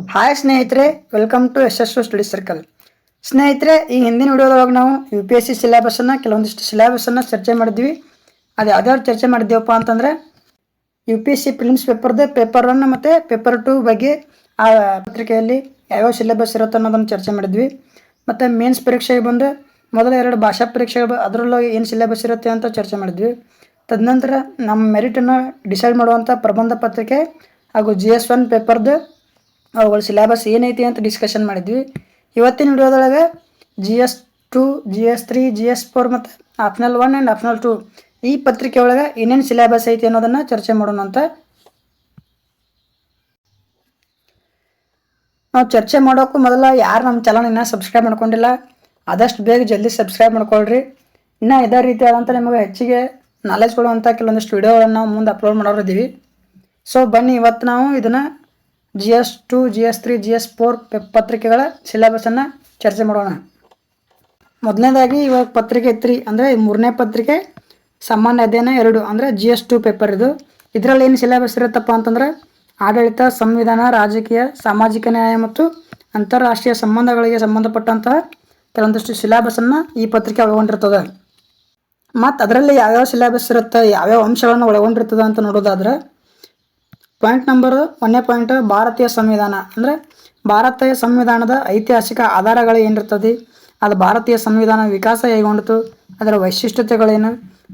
Hi ಸ್ನೇಹಿತರೆ. Welcome to S study circle ಸ್ನೇಹಿತರೆ, ಈ ಹಿಂದಿನ ವಿಡಿಯೋದೊಳಗೆ ನಾವು ಯು ಪಿ ಎಸ್ ಸಿ ಸಿಲೆಬಸ್ಸನ್ನು ಕೆಲವೊಂದಿಷ್ಟು ಸಿಲೆಬಸ್ಸನ್ನು ಚರ್ಚೆ ಮಾಡಿದ್ವಿ. ಅದು ಯಾವ್ದಾದ್ರು ಚರ್ಚೆ ಮಾಡಿದ್ದೀವಪ್ಪ ಅಂತಂದರೆ U P S C prelims ಪೇಪರ್ದು ಪೇಪರ್ ಒನ್ ಮತ್ತು ಪೇಪರ್ ಟು ಬಗ್ಗೆ ಆ ಪತ್ರಿಕೆಯಲ್ಲಿ ಯಾವ್ಯಾವ ಸಿಲೆಬಸ್ ಇರುತ್ತೆ ಅನ್ನೋದನ್ನು ಚರ್ಚೆ ಮಾಡಿದ್ವಿ. ಮತ್ತು ಮೇನ್ಸ್ ಪರೀಕ್ಷೆಗೆ ಬಂದು ಮೊದಲ ಎರಡು ಭಾಷಾ ಪರೀಕ್ಷೆಗಳು ಅದರಲ್ಲೂ ಏನು ಸಿಲೆಬಸ್ ಇರುತ್ತೆ ಅಂತ ಚರ್ಚೆ ಮಾಡಿದ್ವಿ. ತದನಂತರ ನಮ್ಮ ಮೆರಿಟನ್ನು ಡಿಸೈಡ್ ಮಾಡುವಂಥ ಪ್ರಬಂಧ ಪತ್ರಿಕೆ ಹಾಗೂ ಜಿ ಎಸ್ ಒನ್ ಪೇಪರ್ದು ಅವುಗಳ ಸಿಲೆಬಸ್ ಏನೈತಿ ಅಂತ ಡಿಸ್ಕಷನ್ ಮಾಡಿದ್ವಿ. ಇವತ್ತಿನ ವಿಡಿಯೋದೊಳಗೆ G S two G S three G S four ಮತ್ತು optional one and optional two ಈ ಪತ್ರಿಕೆ ಒಳಗೆ ಏನೇನು ಸಿಲೆಬಸ್ ಐತಿ ಅನ್ನೋದನ್ನು ಚರ್ಚೆ ಮಾಡೋಣ ಅಂತ ನಾವು ಚರ್ಚೆ ಮಾಡೋಕ್ಕೂ ಮೊದಲು ಯಾರು ನಮ್ಮ ಚಾನಲ್ ಇನ್ನೂ ಸಬ್ಸ್ಕ್ರೈಬ್ ಮಾಡ್ಕೊಂಡಿಲ್ಲ, ಆದಷ್ಟು ಬೇಗ ಜಲ್ದಿ ಸಬ್ಸ್ಕ್ರೈಬ್ ಮಾಡ್ಕೊಳ್ರಿ. ಇನ್ನೂ ಇದೇ ರೀತಿಯಾದಂಥ ನಿಮಗೆ ಹೆಚ್ಚಿಗೆ ನಾಲೆಜ್ ಕೊಡುವಂಥ ಕೆಲವೊಂದಿಷ್ಟು ವಿಡಿಯೋಗಳನ್ನು ನಾವು ಮುಂದೆ ಅಪ್ಲೋಡ್ ಮಾಡೋರಿದ್ದೀವಿ. ಸೊ ಬನ್ನಿ, ಇವತ್ತು ನಾವು ಇದನ್ನು G S two G S three G S four ಪತ್ರಿಕೆಗಳ ಸಿಲೆಬಸನ್ನು ಚರ್ಚೆ ಮಾಡೋಣ. ಮೊದಲನೇದಾಗಿ ಇವಾಗ ಪತ್ರಿಕೆ ತ್ರೀ ಅಂದರೆ ಮೂರನೇ ಪತ್ರಿಕೆ, ಸಾಮಾನ್ಯ ಅಧ್ಯಯನ ಎರಡು, ಅಂದರೆ ಜಿ ಎಸ್ ಟು ಪೇಪರ್ ಇದು. ಇದರಲ್ಲಿ ಏನು ಸಿಲೆಬಸ್ ಇರುತ್ತಪ್ಪ ಅಂತಂದ್ರೆ ಆಡಳಿತ, ಸಂವಿಧಾನ, ರಾಜಕೀಯ, ಸಾಮಾಜಿಕ ನ್ಯಾಯ ಮತ್ತು ಅಂತಾರಾಷ್ಟ್ರೀಯ ಸಂಬಂಧಗಳಿಗೆ ಸಂಬಂಧಪಟ್ಟಂತಹ ಕೆಲವೊಂದಿಷ್ಟು ಸಿಲೆಬಸನ್ನು ಈ ಪತ್ರಿಕೆ ಒಳಗೊಂಡಿರ್ತದೆ. ಮತ್ತು ಅದರಲ್ಲಿ ಯಾವ್ಯಾವ ಸಿಲೆಬಸ್ ಇರುತ್ತೆ, ಯಾವ್ಯಾವ ಅಂಶಗಳನ್ನು ಒಳಗೊಂಡಿರ್ತದೆ ಅಂತ ನೋಡೋದಾದ್ರೆ ಪಾಯಿಂಟ್ ನಂಬರ್ ಒಂದನೇ ಪಾಯಿಂಟ್ ಭಾರತೀಯ ಸಂವಿಧಾನ. ಅಂದರೆ ಭಾರತೀಯ ಸಂವಿಧಾನದ ಐತಿಹಾಸಿಕ ಆಧಾರಗಳು ಏನಿರ್ತದೆ? ಅದು ಭಾರತೀಯ ಸಂವಿಧಾನ ವಿಕಾಸ ಹೇಗೊಂಡಿತು? ಅದರ ವೈಶಿಷ್ಟ್ಯತೆಗಳೇನು?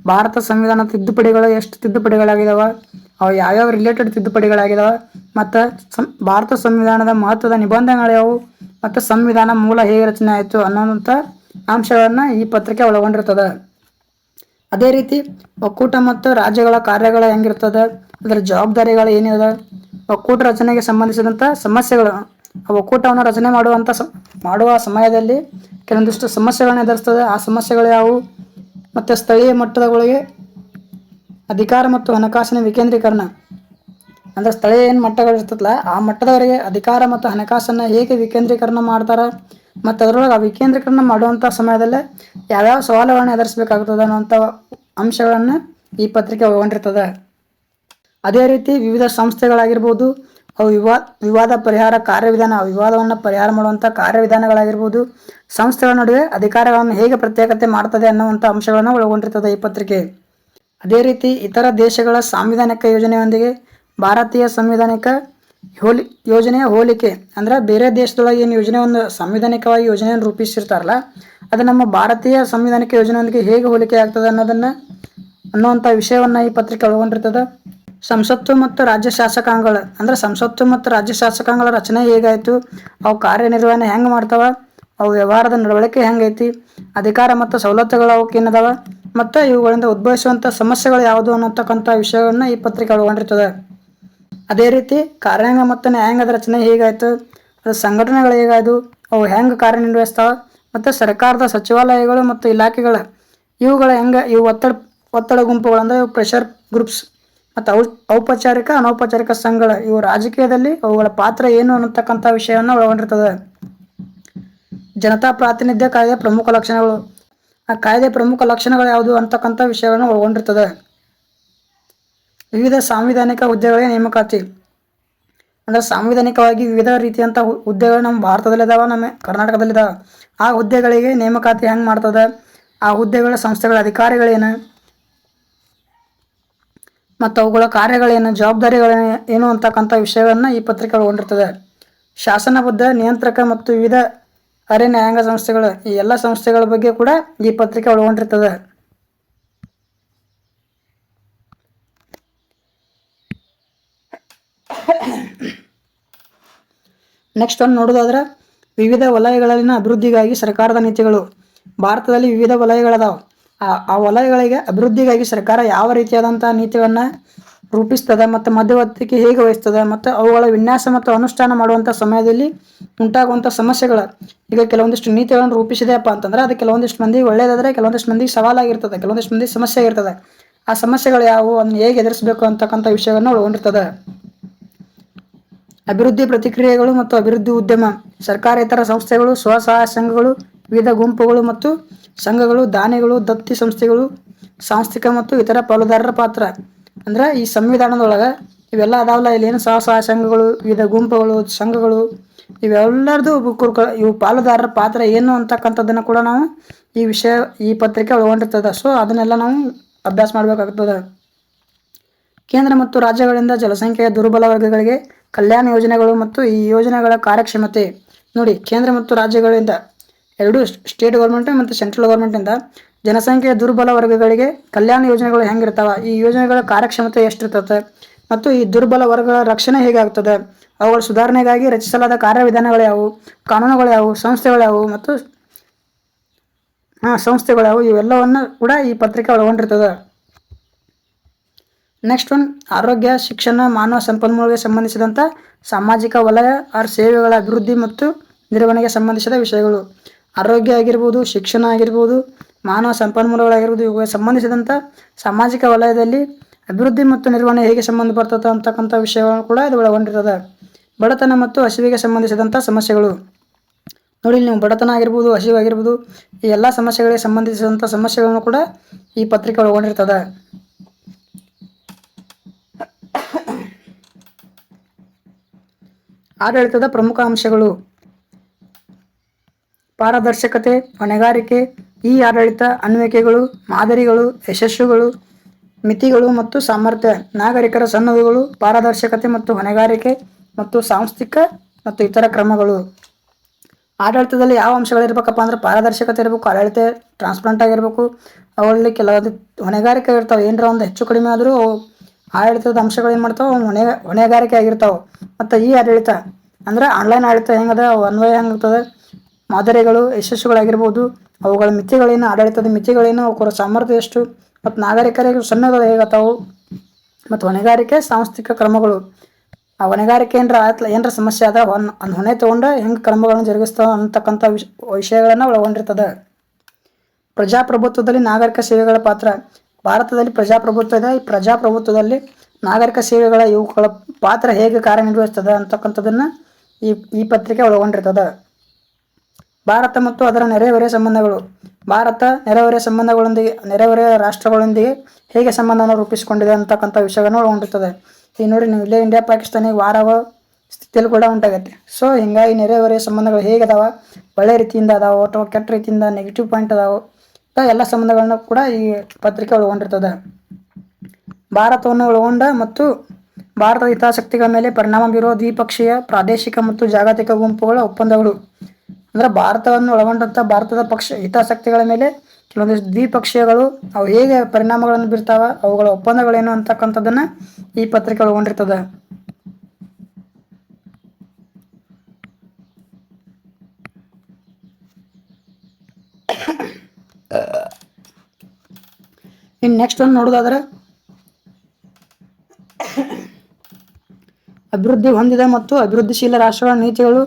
ಭಾರತ ಸಂವಿಧಾನ ತಿದ್ದುಪಡಿಗಳು ಎಷ್ಟು ತಿದ್ದುಪಡಿಗಳಾಗಿದಾವ? ಅವು ಯಾವ್ಯಾವ ರಿಲೇಟೆಡ್ ತಿದ್ದುಪಡಿಗಳಾಗಿದಾವ? ಮತ್ತು ಸಂ, ಭಾರತ ಸಂವಿಧಾನದ ಮಹತ್ವದ ನಿಬಂಧನೆಗಳು ಯಾವುವು ಮತ್ತು ಸಂವಿಧಾನ ಮೂಲ ಹೇಗೆ ರಚನೆ ಆಯಿತು ಅನ್ನೋಂಥ ಅಂಶಗಳನ್ನು ಈ ಪತ್ರಿಕೆ ಒಳಗೊಂಡಿರ್ತದೆ. ಅದೇ ರೀತಿ, ಒಕ್ಕೂಟ ಮತ್ತು ರಾಜ್ಯಗಳ ಕಾರ್ಯಗಳು ಹೆಂಗಿರ್ತದೆ, ಅದರ ಜವಾಬ್ದಾರಿಗಳು ಏನಿದೆ, ಒಕ್ಕೂಟ ರಚನೆಗೆ ಸಂಬಂಧಿಸಿದಂಥ ಸಮಸ್ಯೆಗಳು ಒಕ್ಕೂಟವನ್ನು ರಚನೆ ಮಾಡುವಂಥ ಮಾಡುವ ಸಮಯದಲ್ಲಿ ಕೆಲವೊಂದಿಷ್ಟು ಸಮಸ್ಯೆಗಳನ್ನ ಎದುರಿಸ್ತದೆ. ಆ ಸಮಸ್ಯೆಗಳು ಯಾವುವು? ಮತ್ತು ಸ್ಥಳೀಯ ಮಟ್ಟದಗಳಿಗೆ ಅಧಿಕಾರ ಮತ್ತು ಹಣಕಾಸಿನ ವಿಕೇಂದ್ರೀಕರಣ. ಅಂದರೆ ಸ್ಥಳೀಯ ಏನು ಮಟ್ಟಗಳು ಇರ್ತದಲ್ಲ, ಆ ಮಟ್ಟದವರಿಗೆ ಅಧಿಕಾರ ಮತ್ತು ಹಣಕಾಸನ್ನು ಹೇಗೆ ವಿಕೇಂದ್ರೀಕರಣ ಮಾಡ್ತಾರೆ? ಮತ್ತು ಅದರೊಳಗೆ ಆ ವಿಕೇಂದ್ರೀಕರಣ ಮಾಡುವಂಥ ಸಮಯದಲ್ಲೇ ಯಾವ್ಯಾವ ಸವಾಲುಗಳನ್ನ ಎದುರಿಸಬೇಕಾಗುತ್ತದೆ ಅನ್ನೋಂಥ ಅಂಶಗಳನ್ನು ಈ ಪತ್ರಿಕೆ ಒಳಗೊಂಡಿರ್ತದೆ. ಅದೇ ರೀತಿ ವಿವಿಧ ಸಂಸ್ಥೆಗಳಾಗಿರ್ಬೋದು, ಅವು ವಿವಾದ ವಿವಾದ ಪರಿಹಾರ ಕಾರ್ಯವಿಧಾನ ವಿವಾದವನ್ನು ಪರಿಹಾರ ಮಾಡುವಂಥ ಕಾರ್ಯವಿಧಾನಗಳಾಗಿರ್ಬೋದು, ಸಂಸ್ಥೆಗಳ ನಡುವೆ ಅಧಿಕಾರಗಳನ್ನು ಹೇಗೆ ಪ್ರತ್ಯೇಕತೆ ಮಾಡ್ತದೆ ಅನ್ನುವಂಥ ಅಂಶಗಳನ್ನು ಒಳಗೊಂಡಿರ್ತದೆ ಈ ಪತ್ರಿಕೆ. ಅದೇ ರೀತಿ ಇತರ ದೇಶಗಳ ಸಾಂವಿಧಾನಿಕ ಯೋಜನೆಯೊಂದಿಗೆ ಭಾರತೀಯ ಸಂವಿಧಾನಿಕ ಹೋಲಿ, ಯೋಜನೆಯ ಹೋಲಿಕೆ ಅಂದ್ರೆ ಬೇರೆ ದೇಶದೊಳಗೆ ಏನು ಯೋಜನೆ ಒಂದು ಸಂವಿಧಾನಿಕವಾಗಿ ಯೋಜನೆಯನ್ನು ರೂಪಿಸಿರ್ತಾರಲ್ಲ, ಅದು ನಮ್ಮ ಭಾರತೀಯ ಸಂವಿಧಾನಿಕ ಯೋಜನೆಯೊಂದಿಗೆ ಹೇಗೆ ಹೋಲಿಕೆ ಆಗ್ತದೆ ಅನ್ನೋದನ್ನು ಅನ್ನುವಂಥ ವಿಷಯವನ್ನು ಈ ಪತ್ರಿಕೆ ಒಳಗೊಂಡಿರ್ತದೆ. ಸಂಸತ್ತು ಮತ್ತು ರಾಜ್ಯ ಶಾಸಕಾಂಗಗಳು, ಅಂದ್ರೆ ಸಂಸತ್ತು ಮತ್ತು ರಾಜ್ಯ ಶಾಸಕಾಂಗಗಳ ರಚನೆ ಹೇಗಾಯಿತು, ಅವು ಕಾರ್ಯನಿರ್ವಹಣೆ ಹೆಂಗೆ ಮಾಡ್ತಾವ, ಅವು ವ್ಯವಹಾರದ ನಡವಳಿಕೆ ಹೆಂಗೈತಿ, ಅಧಿಕಾರ ಮತ್ತು ಸವಲತ್ತುಗಳು ಅವಕ್ಕೆ ಏನದಾವ, ಮತ್ತು ಇವುಗಳಿಂದ ಉದ್ಭವಿಸುವಂಥ ಸಮಸ್ಯೆಗಳು ಯಾವುದು ಅನ್ನತಕ್ಕಂಥ ವಿಷಯವನ್ನು ಈ ಪತ್ರಿಕೆ ಒಳಗೊಂಡಿರ್ತದೆ. ಅದೇ ರೀತಿ ಕಾರ್ಯಾಂಗ ಮತ್ತು ನ್ಯಾಯಾಂಗದ ರಚನೆ ಹೇಗಾಯಿತು? ಅದು ಸಂಘಟನೆಗಳು ಹೇಗಾಯ್ತು ಅವು ಹೆಂಗೆ ಕಾರ್ಯನಿರ್ವಹಿಸ್ತಾವ? ಮತ್ತು ಸರ್ಕಾರದ ಸಚಿವಾಲಯಗಳು ಮತ್ತು ಇಲಾಖೆಗಳ ಇವುಗಳ ಹೆಂಗೆ ಇವು ಒತ್ತಡ ಒತ್ತಡ ಅಂದರೆ ಇವು ಪ್ರೆಷರ್ ಗ್ರೂಪ್ಸ್ ಮತ್ತು ಔ, ಔಪಚಾರಿಕ, ಅನೌಪಚಾರಿಕ ಸಂಘಗಳು ಇವು ರಾಜಕೀಯದಲ್ಲಿ ಅವುಗಳ ಪಾತ್ರ ಏನು ಅನ್ನತಕ್ಕಂಥ ವಿಷಯವನ್ನು ಒಳಗೊಂಡಿರ್ತದೆ. ಜನತಾ ಪ್ರಾತಿನಿಧ್ಯ ಕಾಯ್ದೆ ಪ್ರಮುಖ ಲಕ್ಷಣಗಳು. ಆ ಕಾಯ್ದೆ ಪ್ರಮುಖ ಲಕ್ಷಣಗಳು ಯಾವುದು ಅಂತಕ್ಕಂಥ ವಿಷಯವನ್ನು ಒಳಗೊಂಡಿರ್ತದೆ. ವಿವಿಧ ಸಾಂವಿಧಾನಿಕ ಹುದ್ದೆಗಳಿಗೆ ನೇಮಕಾತಿ ಅಂದರೆ ಸಾಂವಿಧಾನಿಕವಾಗಿ ವಿವಿಧ ರೀತಿಯಂಥ ಹುದ್ದೆಗಳು ನಮ್ಮ ಭಾರತದಲ್ಲಿದ್ದಾವ ನಮ್ಮ ಕರ್ನಾಟಕದಲ್ಲಿದ್ದಾವೆ ಆ ಹುದ್ದೆಗಳಿಗೆ ನೇಮಕಾತಿ ಹೆಂಗೆ ಮಾಡ್ತದೆ? ಆ ಹುದ್ದೆಗಳ ಸಂಸ್ಥೆಗಳ ಅಧಿಕಾರಿಗಳೇನು? ಮತ್ತು ಅವುಗಳ ಕಾರ್ಯಗಳೇನು? ಜವಾಬ್ದಾರಿಗಳೇನು ಏನು ಅಂತಕ್ಕಂಥ ವಿಷಯಗಳನ್ನು ಈ ಪತ್ರಿಕೆ ಒಳಗೊಂಡಿರ್ತದೆ ಶಾಸನಬದ್ಧ, ನಿಯಂತ್ರಕ ಮತ್ತು ವಿವಿಧ ಅರೆ ನ್ಯಾಯಾಂಗ ಸಂಸ್ಥೆಗಳು ಈ ಎಲ್ಲ ಸಂಸ್ಥೆಗಳ ಬಗ್ಗೆ ಕೂಡ ಈ ಪತ್ರಿಕೆ ಒಳಗೊಂಡಿರ್ತದೆ ನೆಕ್ಸ್ಟ್ ಒಂದು ನೋಡೋದಾದ್ರೆ ವಿವಿಧ ವಲಯಗಳಲ್ಲಿನ ಅಭಿವೃದ್ಧಿಗಾಗಿ ಸರ್ಕಾರದ ನೀತಿಗಳು. ಭಾರತದಲ್ಲಿ ವಿವಿಧ ವಲಯಗಳದಾವೆ. ಆ ಆ ವಲಯಗಳಿಗೆ ಅಭಿವೃದ್ಧಿಗಾಗಿ ಸರ್ಕಾರ ಯಾವ ರೀತಿಯಾದಂಥ ನೀತಿಗಳನ್ನು ರೂಪಿಸ್ತದೆ ಮತ್ತು ಮಧ್ಯವರ್ತಿಕೆ ಹೇಗೆ ವಹಿಸ್ತದೆ ಮತ್ತು ಅವುಗಳ ವಿನ್ಯಾಸ ಮತ್ತು ಅನುಷ್ಠಾನ ಮಾಡುವಂಥ ಸಮಯದಲ್ಲಿ ಉಂಟಾಗುವಂಥ ಸಮಸ್ಯೆಗಳು ಈಗ ಕೆಲವೊಂದಿಷ್ಟು ನೀತಿಗಳನ್ನು ರೂಪಿಸಿದೆಯಪ್ಪ ಅಂತಂದ್ರೆ ಅದು ಕೆಲವೊಂದಿಷ್ಟು ಮಂದಿ ಒಳ್ಳೆಯದಾದರೆ ಕೆಲವೊಂದಿಷ್ಟು ಮಂದಿ ಸವಾಲಾಗಿರ್ತದೆ, ಕೆಲವೊಂದಿಷ್ಟು ಮಂದಿ ಸಮಸ್ಯೆ ಆಗಿರ್ತದೆ. ಆ ಸಮಸ್ಯೆಗಳು ಯಾವುವು, ಅದನ್ನು ಹೇಗೆ ಎದುರಿಸಬೇಕು ಅಂತಕ್ಕಂಥ ವಿಷಯವನ್ನು ಒಳಗೊಂಡಿರ್ತದೆ. ಅಭಿವೃದ್ಧಿ ಪ್ರತಿಕ್ರಿಯೆಗಳು ಮತ್ತು ಅಭಿವೃದ್ಧಿ ಉದ್ಯಮ ಸರ್ಕಾರೇತರ ಸಂಸ್ಥೆಗಳು, ಸ್ವಸಹಾಯ ಸಂಘಗಳು, ವಿವಿಧ ಗುಂಪುಗಳು ಮತ್ತು ಸಂಘಗಳು, ದಾನಿಗಳು, ದತ್ತಿ ಸಂಸ್ಥೆಗಳು, ಸಾಂಸ್ಥಿಕ ಮತ್ತು ಇತರ ಪಾಲುದಾರರ ಪಾತ್ರ. ಅಂದ್ರೆ ಈ ಸಂವಿಧಾನದೊಳಗೆ ಇವೆಲ್ಲ ಅದಾವಲ್ಲ, ಇಲ್ಲಿ ಏನು ಸ್ವಸಹಾಯ ಸಂಘಗಳು, ವಿವಿಧ ಗುಂಪುಗಳು, ಸಂಘಗಳು ಇವೆಲ್ಲರದು ಇವು ಪಾಲುದಾರರ ಪಾತ್ರ ಏನು ಅಂತಕ್ಕಂಥದ್ದನ್ನು ಕೂಡ ನಾವು ಈ ವಿಷಯ, ಈ ಪತ್ರಿಕೆ ಒಳಗೊಂಡಿರ್ತದೆ. ಸೊ ಅದನ್ನೆಲ್ಲ ನಾವು ಅಭ್ಯಾಸ ಮಾಡಬೇಕಾಗ್ತದೆ. ಕೇಂದ್ರ ಮತ್ತು ರಾಜ್ಯಗಳಿಂದ ಜನಸಂಖ್ಯೆಯ ದುರ್ಬಲ ವರ್ಗಗಳಿಗೆ ಕಲ್ಯಾಣ ಯೋಜನೆಗಳು ಮತ್ತು ಈ ಯೋಜನೆಗಳ ಕಾರ್ಯಕ್ಷಮತೆ ನೋಡಿ ಕೇಂದ್ರ ಮತ್ತು ರಾಜ್ಯಗಳಿಂದ ಎರಡು ಸ್ಟೇಟ್ ಗೌರ್ಮೆಂಟ್ ಮತ್ತು ಸೆಂಟ್ರಲ್ ಗೌರ್ಮೆಂಟಿಂದ ಜನಸಂಖ್ಯೆಯ ದುರ್ಬಲ ವರ್ಗಗಳಿಗೆ ಕಲ್ಯಾಣ ಯೋಜನೆಗಳು ಹೆಂಗಿರ್ತಾವ? ಈ ಯೋಜನೆಗಳ ಕಾರ್ಯಕ್ಷಮತೆ ಎಷ್ಟಿರ್ತದೆ? ಮತ್ತು ಈ ದುರ್ಬಲ ವರ್ಗಗಳ ರಕ್ಷಣೆ ಹೇಗಾಗ್ತದೆ? ಅವುಗಳ ಸುಧಾರಣೆಗಾಗಿ ರಚಿಸಲಾದ ಕಾರ್ಯವಿಧಾನಗಳು ಯಾವುವು? ಕಾನೂನುಗಳು ಯಾವುವು? ಸಂಸ್ಥೆಗಳು ಯಾವುವು? ಮತ್ತು, ಹಾಂ, ಸಂಸ್ಥೆಗಳು ಯಾವುವು? ಇವೆಲ್ಲವನ್ನು ಕೂಡ ಈ ಪತ್ರಿಕೆ ಒಳಗೊಂಡಿರ್ತದೆ. ನೆಕ್ಸ್ಟ್ ಒನ್ ಆರೋಗ್ಯ, ಶಿಕ್ಷಣ, ಮಾನವ ಸಂಪನ್ಮೂಲಗಳಿಗೆ ಸಂಬಂಧಿಸಿದಂಥ ಸಾಮಾಜಿಕ ವಲಯ ಆರ್ ಸೇವೆಗಳ ಅಭಿವೃದ್ಧಿ ಮತ್ತು ನಿರ್ವಹಣೆಗೆ ಸಂಬಂಧಿಸಿದ ವಿಷಯಗಳು. ಆರೋಗ್ಯ ಆಗಿರ್ಬೋದು, ಶಿಕ್ಷಣ ಆಗಿರ್ಬೋದು, ಮಾನವ ಸಂಪನ್ಮೂಲಗಳಾಗಿರ್ಬೋದು, ಇವುಗಳಿಗೆ ಸಂಬಂಧಿಸಿದಂಥ ಸಾಮಾಜಿಕ ವಲಯದಲ್ಲಿ ಅಭಿವೃದ್ಧಿ ಮತ್ತು ನಿರ್ವಹಣೆ ಹೇಗೆ ಸಂಬಂಧ ಬರ್ತದೆ ಅಂತಕ್ಕಂಥ ವಿಷಯಗಳನ್ನು ಕೂಡ ಇದು ಒಳಗೊಂಡಿರ್ತದೆ ಬಡತನ ಮತ್ತು ಹಸಿವಿಗೆ ಸಂಬಂಧಿಸಿದಂಥ ಸಮಸ್ಯೆಗಳು. ನೋಡಿ, ನೀವು ಬಡತನ ಆಗಿರ್ಬೋದು, ಹಸಿವು ಆಗಿರ್ಬೋದು, ಈ ಎಲ್ಲ ಸಮಸ್ಯೆಗಳಿಗೆ ಸಂಬಂಧಿಸಿದಂಥ ಸಮಸ್ಯೆಗಳನ್ನು ಕೂಡ ಈ ಪತ್ರಿಕೆ ಒಳಗೊಂಡಿರ್ತದೆ ಆಡಳಿತದ ಪ್ರಮುಖ ಅಂಶಗಳು. ಪಾರದರ್ಶಕತೆ, ಹೊಣೆಗಾರಿಕೆ, ಈ ಆಡಳಿತ ಅನ್ವಯಿಕೆಗಳು, ಮಾದರಿಗಳು, ಯಶಸ್ಸುಗಳು, ಮಿತಿಗಳು ಮತ್ತು ಸಾಮರ್ಥ್ಯ, ನಾಗರಿಕರ ಸನ್ನದುಗಳು ಪಾರದರ್ಶಕತೆ ಮತ್ತು ಹೊಣೆಗಾರಿಕೆ ಮತ್ತು ಸಾಂಸ್ಥಿಕ ಮತ್ತು ಇತರ ಕ್ರಮಗಳು. ಆಡಳಿತದಲ್ಲಿ ಯಾವ ಅಂಶಗಳಿರ್ಬೇಕಪ್ಪ ಅಂದ್ರೆ ಪಾರದರ್ಶಕತೆ ಇರಬೇಕು, ಆಡಳಿತ ಟ್ರಾನ್ಸ್ಪರೆಂಟ್ ಆಗಿರಬೇಕು. ಅವುಗಳಲ್ಲಿ ಕೆಲವೊಂದು ಹೊಣೆಗಾರಿಕೆ ಇರ್ತಾವೆ. ಏನರ ಒಂದು ಹೆಚ್ಚು ಕಡಿಮೆ ಆದರೂ ಆಡಳಿತದ ಅಂಶಗಳು ಏನು ಮಾಡ್ತಾವೆ? ಹೊಣೆ ಹೊಣೆಗಾರಿಕೆ ಆಗಿರ್ತಾವೆ. ಮತ್ತು ಈ ಆಡಳಿತ ಅಂದ್ರೆ ಆನ್ಲೈನ್ ಆಡಳಿತ ಹೆಂಗದ ಅನ್ವಯ ಹೆಂಗಿರ್ತದೆ ಮಾದರಿಗಳು ಯಶಸ್ಸುಗಳಾಗಿರ್ಬೋದು ಅವುಗಳ ಮಿತಿಗಳೇನು? ಆಡಳಿತದ ಮಿತಿಗಳೇನು? ಅವರ ಸಾಮರ್ಥ್ಯ ಎಷ್ಟು? ಮತ್ತು ನಾಗರಿಕರಿಗೆ ಸಣ್ಣಗಳು ಹೇಗತ್ತಾವು ಮತ್ತು ಹೊಣೆಗಾರಿಕೆ ಸಾಂಸ್ಥಿಕ ಕ್ರಮಗಳು. ಆ ಹೊಣೆಗಾರಿಕೆ ಏನರ ಆಯ್ತಲ್ಲ ಏನರ ಸಮಸ್ಯೆ ಅದ ಹೊನ್ ಒಂದು ಹೊಣೆ ತೊಗೊಂಡು ಹೆಂಗೆ ಕ್ರಮಗಳನ್ನು ಜರುಗಿಸ್ತಾವ ಅಂತಕ್ಕಂಥ ವಿಷ ವಿಷಯಗಳನ್ನು ಒಳಗೊಂಡಿರ್ತದೆ. ಪ್ರಜಾಪ್ರಭುತ್ವದಲ್ಲಿ ನಾಗರಿಕ ಸೇವೆಗಳ ಪಾತ್ರ ಭಾರತದಲ್ಲಿ ಪ್ರಜಾಪ್ರಭುತ್ವ ಇದೆ. ಈ ಪ್ರಜಾಪ್ರಭುತ್ವದಲ್ಲಿ ನಾಗರಿಕ ಸೇವೆಗಳ ಇವುಗಳ ಪಾತ್ರ ಹೇಗೆ ಕಾರ್ಯನಿರ್ವಹಿಸ್ತದೆ ಅಂತಕ್ಕಂಥದ್ದನ್ನು ಈ ಈ ಪತ್ರಿಕೆ ಒಳಗೊಂಡಿರ್ತದೆ. ಭಾರತ ಮತ್ತು ಅದರ ನೆರೆಹೊರೆಯ ಸಂಬಂಧಗಳು. ಭಾರತ ನೆರೆಹೊರೆಯ ಸಂಬಂಧಗಳೊಂದಿಗೆ, ನೆರೆಹೊರೆಯ ರಾಷ್ಟ್ರಗಳೊಂದಿಗೆ ಹೇಗೆ ಸಂಬಂಧವನ್ನು ರೂಪಿಸಿಕೊಂಡಿದೆ ಅಂತಕ್ಕಂಥ ವಿಷಯವನ್ನು ಒಳಗೊಂಡಿರ್ತದೆ. ಈಗ ನೋಡಿ ನೀವು ಇಲ್ಲೇ ಇಂಡಿಯಾ ಪಾಕಿಸ್ತಾನ ವಾರವ ಸ್ಥಿತಿಯಲ್ಲಿ ಕೂಡ ಉಂಟಾಗತ್ತೆ ಸೊ ಹಿಂಗಾಗಿ ನೆರೆಹೊರೆಯ ಸಂಬಂಧಗಳು ಹೇಗಿದಾವ ಒಳ್ಳೆ ರೀತಿಯಿಂದ ಅದಾವ ಅಥವಾ ಕೆಟ್ಟ ರೀತಿಯಿಂದ ನೆಗೆಟಿವ್ ಪಾಯಿಂಟ್ ಅದಾವ? ಎಲ್ಲ ಸಂಬಂಧಗಳನ್ನ ಕೂಡ ಈ ಪತ್ರಿಕೆ ಒಳಗೊಂಡಿರ್ತದೆ. ಭಾರತವನ್ನು ಒಳಗೊಂಡ ಮತ್ತು ಭಾರತದ ಹಿತಾಸಕ್ತಿಗಳ ಮೇಲೆ ಪರಿಣಾಮ ಬೀರುವ ದ್ವಿಪಕ್ಷೀಯ, ಪ್ರಾದೇಶಿಕ ಮತ್ತು ಜಾಗತಿಕ ಗುಂಪುಗಳ ಒಪ್ಪಂದಗಳು. ಅಂದ್ರೆ ಭಾರತವನ್ನು ಒಳಗೊಂಡಂಥ ಭಾರತದ ಪಕ್ಷ, ಹಿತಾಸಕ್ತಿಗಳ ಮೇಲೆ ಕೆಲವೊಂದಿಷ್ಟು ದ್ವಿಪಕ್ಷೀಯಗಳು, ಅವು ಹೇಗೆ ಪರಿಣಾಮಗಳನ್ನು ಬೀರ್ತಾವ, ಅವುಗಳ ಒಪ್ಪಂದಗಳೇನು ಅಂತಕ್ಕಂಥದ್ದನ್ನ ಈ ಪತ್ರಿಕೆ ಒಳಗೊಂಡಿರ್ತದೆ. ಇನ್ನು ನೆಕ್ಸ್ಟ್ ಒಂದು ನೋಡೋದಾದ್ರೆ ಅಭಿವೃದ್ಧಿ ಹೊಂದಿದ ಮತ್ತು ಅಭಿವೃದ್ಧಿಶೀಲ ರಾಷ್ಟ್ರಗಳ ನೀತಿಗಳು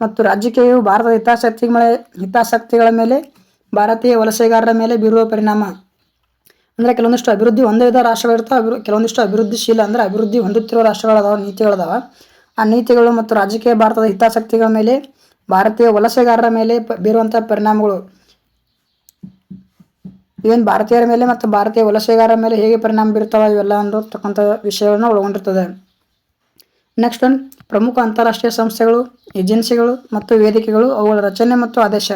ಮತ್ತು ರಾಜಕೀಯವು ಭಾರತದ ಹಿತಾಸಕ್ತಿಗಳ ಹಿತಾಸಕ್ತಿಗಳ ಮೇಲೆ ಭಾರತೀಯ ವಲಸೆಗಾರರ ಮೇಲೆ ಬೀರುವ ಪರಿಣಾಮ. ಅಂದರೆ ಕೆಲವೊಂದಿಷ್ಟು ಅಭಿವೃದ್ಧಿ ಹೊಂದಿದ ರಾಷ್ಟ್ರಗಳಿರ್ತಾವೆ ಅಭಿವೃ, ಕೆಲವೊಂದಿಷ್ಟು ಅಭಿವೃದ್ಧಿಶೀಲ ಅಂದರೆ ಅಭಿವೃದ್ಧಿ ಹೊಂದುತ್ತಿರುವ ರಾಷ್ಟ್ರಗಳದಾವ ನೀತಿಗಳದಾವ. ಆ ನೀತಿಗಳು ಮತ್ತು ರಾಜಕೀಯ ಭಾರತದ ಹಿತಾಸಕ್ತಿಗಳ ಮೇಲೆ ಭಾರತೀಯ ವಲಸೆಗಾರರ ಮೇಲೆ ಬೀರುವಂಥ ಪರಿಣಾಮಗಳು. ಇವೇನು ಭಾರತೀಯರ ಮೇಲೆ ಮತ್ತು ಭಾರತೀಯ ವಲಸೆಗಾರರ ಮೇಲೆ ಹೇಗೆ ಪರಿಣಾಮ ಬೀರ್ತಾವ ಇವೆಲ್ಲ ಅನ್ನತಕ್ಕಂಥ ವಿಷಯಗಳನ್ನ ಒಳಗೊಂಡಿರ್ತದೆ. ನೆಕ್ಸ್ಟ್ ಒನ್ ಪ್ರಮುಖ ಅಂತಾರಾಷ್ಟ್ರೀಯ ಸಂಸ್ಥೆಗಳು, ಏಜೆನ್ಸಿಗಳು ಮತ್ತು ವೇದಿಕೆಗಳು, ಅವುಗಳ ರಚನೆ ಮತ್ತು ಆದೇಶ.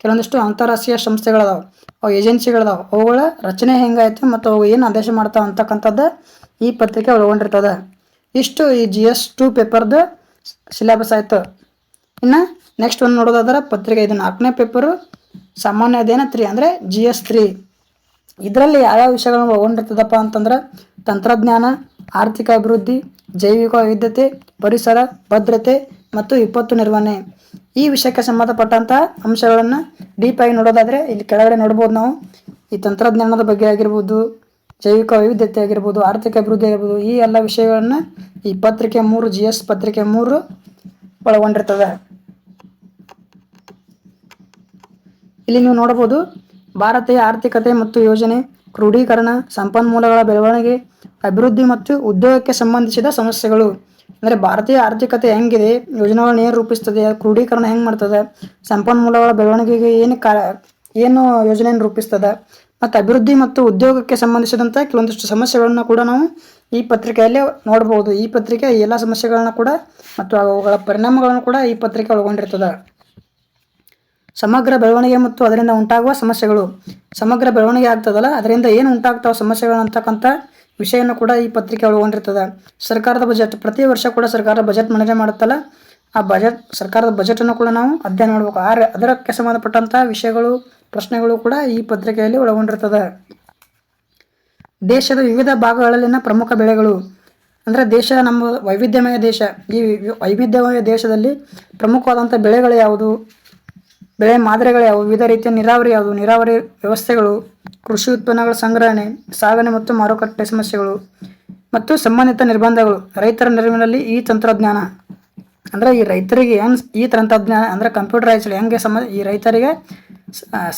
ಕೆಲವೊಂದಿಷ್ಟು ಅಂತಾರಾಷ್ಟ್ರೀಯ ಸಂಸ್ಥೆಗಳದಾವೆ. ಅವು ಏಜೆನ್ಸಿಗಳದಾವೆ. ಅವುಗಳ ರಚನೆ ಹೆಂಗಾಯ್ತು ಮತ್ತು ಅವು ಏನು ಆದೇಶ ಮಾಡ್ತಾವೆ ಅಂತಕ್ಕಂಥದ್ದು ಈ ಪತ್ರಿಕೆ ಒಳಗೊಂಡಿರ್ತದೆ. ಇಷ್ಟು ಈ ಜಿ ಎಸ್ ಟು ಪೇಪರ್ದು ಸಿಲೆಬಸ್ ಆಯಿತು. ಇನ್ನು ನೆಕ್ಸ್ಟ್ ಒಂದು ನೋಡೋದಾದ್ರೆ ಪತ್ರಿಕೆ ಇದು ನಾಲ್ಕನೇ ಪೇಪರು, ಸಾಮಾನ್ಯ ಅಧ್ಯಯನ ತ್ರೀ ಅಂದರೆ ಜಿ ಎಸ್ ತ್ರೀ ಇದರಲ್ಲಿ ಯಾವ್ಯಾವ ವಿಷಯಗಳನ್ನು ಒಳಗೊಂಡಿರ್ತದಪ್ಪ ಅಂತಂದ್ರೆ ತಂತ್ರಜ್ಞಾನ, ಆರ್ಥಿಕ ಅಭಿವೃದ್ಧಿ, ಜೈವಿಕ ವೈವಿಧ್ಯತೆ, ಪರಿಸರ, ಭದ್ರತೆ ಮತ್ತು ವಿಪತ್ತು ನಿರ್ವಹಣೆ. ಈ ವಿಷಯಕ್ಕೆ ಸಂಬಂಧಪಟ್ಟಂತಹ ಅಂಶಗಳನ್ನು ಡೀಪಾಗಿ ನೋಡೋದಾದರೆ ಇಲ್ಲಿ ಕೆಳಗಡೆ ನೋಡ್ಬೋದು ನಾವು. ಈ ತಂತ್ರಜ್ಞಾನದ ಬಗ್ಗೆ ಆಗಿರ್ಬೋದು, ಜೈವಿಕ ವೈವಿಧ್ಯತೆ ಆಗಿರ್ಬೋದು, ಆರ್ಥಿಕ ಅಭಿವೃದ್ಧಿ ಆಗಿರ್ಬೋದು, ಈ ಎಲ್ಲ ವಿಷಯಗಳನ್ನು ಈ ಪತ್ರಿಕೆ ಮೂರು ಜಿ ಎಸ್ ಪತ್ರಿಕೆ ಮೂರು ಒಳಗೊಂಡಿರ್ತದೆ ಇಲ್ಲಿ ನೀವು ನೋಡಬಹುದು ಭಾರತೀಯ ಆರ್ಥಿಕತೆ ಮತ್ತು ಯೋಜನೆ ಕ್ರೋಢೀಕರಣ ಸಂಪನ್ಮೂಲಗಳ ಬೆಳವಣಿಗೆ, ಅಭಿವೃದ್ಧಿ ಮತ್ತು ಉದ್ಯೋಗಕ್ಕೆ ಸಂಬಂಧಿಸಿದ ಸಮಸ್ಯೆಗಳು. ಅಂದರೆ ಭಾರತೀಯ ಆರ್ಥಿಕತೆ ಹೆಂಗಿದೆ? ಯೋಜನೆಗಳನ್ನ ಏನು ರೂಪಿಸ್ತದೆ? ಕ್ರೋಢೀಕರಣ ಹೆಂಗೆ ಮಾಡ್ತದೆ? ಸಂಪನ್ಮೂಲಗಳ ಬೆಳವಣಿಗೆಗೆ ಏನು ಕಾ, ಏನು ಯೋಜನೆಯನ್ನು ರೂಪಿಸ್ತದೆ? ಮತ್ತು ಅಭಿವೃದ್ಧಿ ಮತ್ತು ಉದ್ಯೋಗಕ್ಕೆ ಸಂಬಂಧಿಸಿದಂಥ ಕೆಲವೊಂದಿಷ್ಟು ಸಮಸ್ಯೆಗಳನ್ನು ಕೂಡ ನಾವು ಈ ಪತ್ರಿಕೆಯಲ್ಲಿ ನೋಡ್ಬೋದು. ಈ ಪತ್ರಿಕೆ ಎಲ್ಲ ಸಮಸ್ಯೆಗಳನ್ನ ಕೂಡ ಮತ್ತು ಅವುಗಳ ಪರಿಣಾಮಗಳನ್ನು ಕೂಡ ಈ ಪತ್ರಿಕೆ ಒಳಗೊಂಡಿರ್ತದೆ. ಸಮಗ್ರ ಬೆಳವಣಿಗೆ ಮತ್ತು ಅದರಿಂದ ಉಂಟಾಗುವ ಸಮಸ್ಯೆಗಳು. ಸಮಗ್ರ ಬೆಳವಣಿಗೆ ಆಗ್ತದಲ್ಲ, ಅದರಿಂದ ಏನು ಉಂಟಾಗ್ತಾವ ಸಮಸ್ಯೆಗಳು ಅಂತಕ್ಕಂಥ ವಿಷಯವನ್ನು ಕೂಡ ಈ ಪತ್ರಿಕೆ ಒಳಗೊಂಡಿರ್ತದೆ. ಸರ್ಕಾರದ ಬಜೆಟ್, ಪ್ರತಿ ವರ್ಷ ಕೂಡ ಸರ್ಕಾರ ಬಜೆಟ್ ಮಂಡನೆ ಮಾಡುತ್ತಲ್ಲ, ಆ ಬಜೆಟ್, ಸರ್ಕಾರದ ಬಜೆಟನ್ನು ಕೂಡ ನಾವು ಅಧ್ಯಯನ ಮಾಡಬೇಕು. ಆ ಅದಕ್ಕೆ ಸಂಬಂಧಪಟ್ಟಂಥ ವಿಷಯಗಳು, ಪ್ರಶ್ನೆಗಳು ಕೂಡ ಈ ಪತ್ರಿಕೆಯಲ್ಲಿ ಒಳಗೊಂಡಿರ್ತದೆ. ದೇಶದ ವಿವಿಧ ಭಾಗಗಳಲ್ಲಿನ ಪ್ರಮುಖ ಬೆಳೆಗಳು. ಅಂದರೆ ದೇಶ, ನಮ್ಮ ವೈವಿಧ್ಯಮಯ ದೇಶ. ಈ ವೈವಿಧ್ಯಮಯ ದೇಶದಲ್ಲಿ ಪ್ರಮುಖವಾದಂಥ ಬೆಳೆಗಳು ಯಾವುದು? ಬೆಳೆ ಮಾದರಿಗಳು ಯಾವುವು ವಿವಿಧ ರೀತಿಯ ನೀರಾವರಿ ಯಾವುದು? ನೀರಾವರಿ ವ್ಯವಸ್ಥೆಗಳು, ಕೃಷಿ ಉತ್ಪನ್ನಗಳ ಸಂಗ್ರಹಣೆ, ಸಾಗಣೆ ಮತ್ತು ಮಾರುಕಟ್ಟೆ ಸಮಸ್ಯೆಗಳು ಮತ್ತು ಸಂಬಂಧಿತ ನಿರ್ಬಂಧಗಳು. ರೈತರ ನೆರವಿನಲ್ಲಿ ಈ ತಂತ್ರಜ್ಞಾನ. ಅಂದರೆ ಈ ರೈತರಿಗೆ ಏನು ಈ ತಂತ್ರಜ್ಞಾನ ಅಂದರೆ ಕಂಪ್ಯೂಟರೈಸ್ಡ್ ಹೆಂಗೆ ಸಮ, ಈ ರೈತರಿಗೆ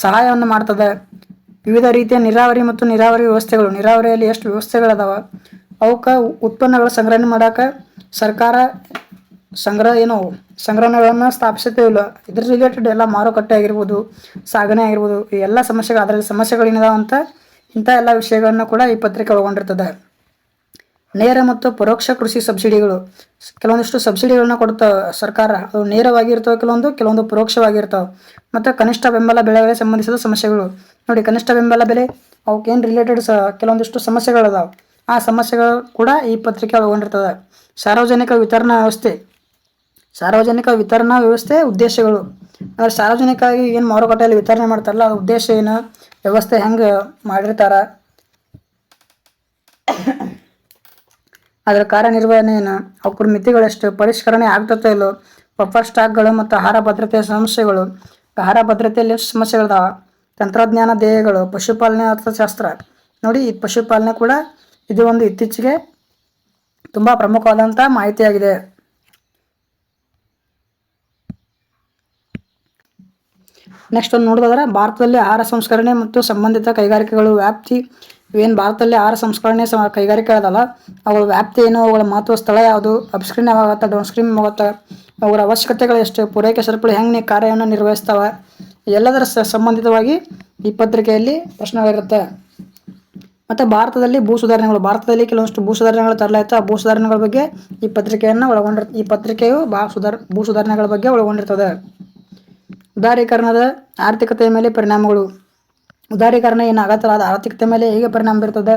ಸಹಾಯವನ್ನು ಮಾಡ್ತದೆ? ವಿವಿಧ ರೀತಿಯ ನೀರಾವರಿ ಮತ್ತು ನೀರಾವರಿ ವ್ಯವಸ್ಥೆಗಳು. ನೀರಾವರಿಯಲ್ಲಿ ಎಷ್ಟು ವ್ಯವಸ್ಥೆಗಳದಾವ? ಅವಕ್ಕೆ ಉತ್ಪನ್ನಗಳ ಸಂಗ್ರಹಣೆ ಮಾಡೋಕೆ ಸರ್ಕಾರ ಸಂಗ್ರಹ ಏನು ಸಂಗ್ರಹಣೆಗಳನ್ನು ಸ್ಥಾಪಿಸುತ್ತೇವಿಲ್ಲ ಇದ್ರ ರಿಲೇಟೆಡ್ ಎಲ್ಲ ಮಾರುಕಟ್ಟೆ ಆಗಿರ್ಬೋದು, ಸಾಗಣೆ ಆಗಿರ್ಬೋದು, ಈ ಎಲ್ಲ ಸಮಸ್ಯೆಗಳು, ಅದರಲ್ಲಿ ಸಮಸ್ಯೆಗಳು ಏನಿದಾವ ಅಂತ ಇಂಥ ಎಲ್ಲ ವಿಷಯಗಳನ್ನು ಕೂಡ ಈ ಪತ್ರಿಕೆ ಒಳಗೊಂಡಿರ್ತದೆ. ನೇರ ಮತ್ತು ಪರೋಕ್ಷ ಕೃಷಿ ಸಬ್ಸಿಡಿಗಳು. ಕೆಲವೊಂದಿಷ್ಟು ಸಬ್ಸಿಡಿಗಳನ್ನ ಕೊಡ್ತಾವೆ ಸರ್ಕಾರ, ಅದು ನೇರವಾಗಿ ಕೆಲವೊಂದು ಕೆಲವೊಂದು ಪರೋಕ್ಷವಾಗಿರ್ತಾವೆ. ಮತ್ತು ಕನಿಷ್ಠ ಬೆಂಬಲ ಬೆಳೆಗಳಿಗೆ ಸಂಬಂಧಿಸಿದ ಸಮಸ್ಯೆಗಳು. ನೋಡಿ, ಕನಿಷ್ಠ ಬೆಂಬಲ ಬೆಲೆ, ಅವಕ್ಕೇನು ರಿಲೇಟೆಡ್ ಸ, ಕೆಲವೊಂದಿಷ್ಟು ಸಮಸ್ಯೆಗಳದಾವ. ಆ ಸಮಸ್ಯೆಗಳು ಕೂಡ ಈ ಪತ್ರಿಕೆ ಒಳಗೊಂಡಿರ್ತದೆ. ಸಾರ್ವಜನಿಕ ವಿತರಣಾ ವ್ಯವಸ್ಥೆ. ಸಾರ್ವಜನಿಕ ವಿತರಣಾ ವ್ಯವಸ್ಥೆ ಉದ್ದೇಶಗಳು. ಅಂದ್ರೆ ಸಾರ್ವಜನಿಕವಾಗಿ ಏನು ಮಾರುಕಟ್ಟೆಯಲ್ಲಿ ವಿತರಣೆ ಮಾಡ್ತಾರಲ್ಲ ಅದು ಉದ್ದೇಶ ಏನು? ವ್ಯವಸ್ಥೆ ಹೆಂಗೆ ಮಾಡಿರ್ತಾರ? ಅದರ ಕಾರ್ಯನಿರ್ವಹಣೆ ಏನು? ಅವ್ರ ಮಿತಿಗಳೆಷ್ಟು ಪರಿಷ್ಕರಣೆ ಆಗ್ತತೆ ಇಲ್ಲೋ? ಬಫರ್ ಸ್ಟಾಕ್ಗಳು ಮತ್ತು ಆಹಾರ ಭದ್ರತೆಯ ಸಮಸ್ಯೆಗಳು. ಆಹಾರ ಭದ್ರತೆಯಲ್ಲಿ ಎಷ್ಟು ಸಮಸ್ಯೆಗಳಿದಾವ? ತಂತ್ರಜ್ಞಾನ ಧ್ಯೇಯಗಳು, ಪಶುಪಾಲನೆ ಅರ್ಥಶಾಸ್ತ್ರ. ನೋಡಿ, ಈ ಪಶುಪಾಲನೆ ಕೂಡ ಇದು ಒಂದು ಇತ್ತೀಚೆಗೆ ತುಂಬ ಪ್ರಮುಖವಾದಂಥ ಮಾಹಿತಿಯಾಗಿದೆ. ನೆಕ್ಸ್ಟ್ ಒಂದು ನೋಡೋದಾದ್ರೆ ಭಾರತದಲ್ಲಿ ಆಹಾರ ಸಂಸ್ಕರಣೆ ಮತ್ತು ಸಂಬಂಧಿತ ಕೈಗಾರಿಕೆಗಳು ವ್ಯಾಪ್ತಿ. ಇವೇನು ಭಾರತದಲ್ಲಿ ಆಹಾರ ಸಂಸ್ಕರಣೆ ಕೈಗಾರಿಕೆ ಅದಲ್ಲ, ಅವುಗಳ ವ್ಯಾಪ್ತಿ ಏನು, ಅವುಗಳ ಮಹತ್ವ, ಸ್ಥಳ ಯಾವುದು ಅಪ್ಸ್ಕ್ರೀನ್ ಯಾವಾಗತ್ತೆ ಡೌನ್ ಸ್ಕ್ರೀನ್ ಆಗುತ್ತೆ ಅವುಗಳ ಅವಶ್ಯಕತೆಗಳು ಎಷ್ಟು, ಪೂರೈಕೆ ಸರಪಳಿ ಹೆಂಗೆ, ಕಾರ್ಯವನ್ನು ನಿರ್ವಹಿಸ್ತಾವೆ, ಎಲ್ಲದರ ಸಂಬಂಧಿತವಾಗಿ ಈ ಪತ್ರಿಕೆಯಲ್ಲಿ ಪ್ರಶ್ನೆಗಳಿರುತ್ತೆ. ಮತ್ತು ಭಾರತದಲ್ಲಿ ಭೂ ಸುಧಾರಣೆಗಳು, ಭಾರತದಲ್ಲಿ ಕೆಲವೊಂದಷ್ಟು ಭೂ ಸುಧಾರಣೆಗಳು ತರಲಾಯಿತು. ಆ ಭೂ ಸುಧಾರಣೆಗಳ ಬಗ್ಗೆ ಈ ಪತ್ರಿಕೆಯನ್ನು ಒಳಗೊಂಡಿರ್, ಈ ಪತ್ರಿಕೆಯು ಬಾ ಸುಧಾರ, ಭೂ ಸುಧಾರಣೆಗಳ ಬಗ್ಗೆ ಒಳಗೊಂಡಿರ್ತದೆ. ಉದಾರೀಕರಣದ ಆರ್ಥಿಕತೆಯ ಮೇಲೆ ಪರಿಣಾಮಗಳು. ಉದಾರೀಕರಣ ಏನಾಗತ್ತಲ್ಲ ಅದು ಆರ್ಥಿಕತೆ ಮೇಲೆ ಹೇಗೆ ಪರಿಣಾಮ ಬೀರ್ತದೆ?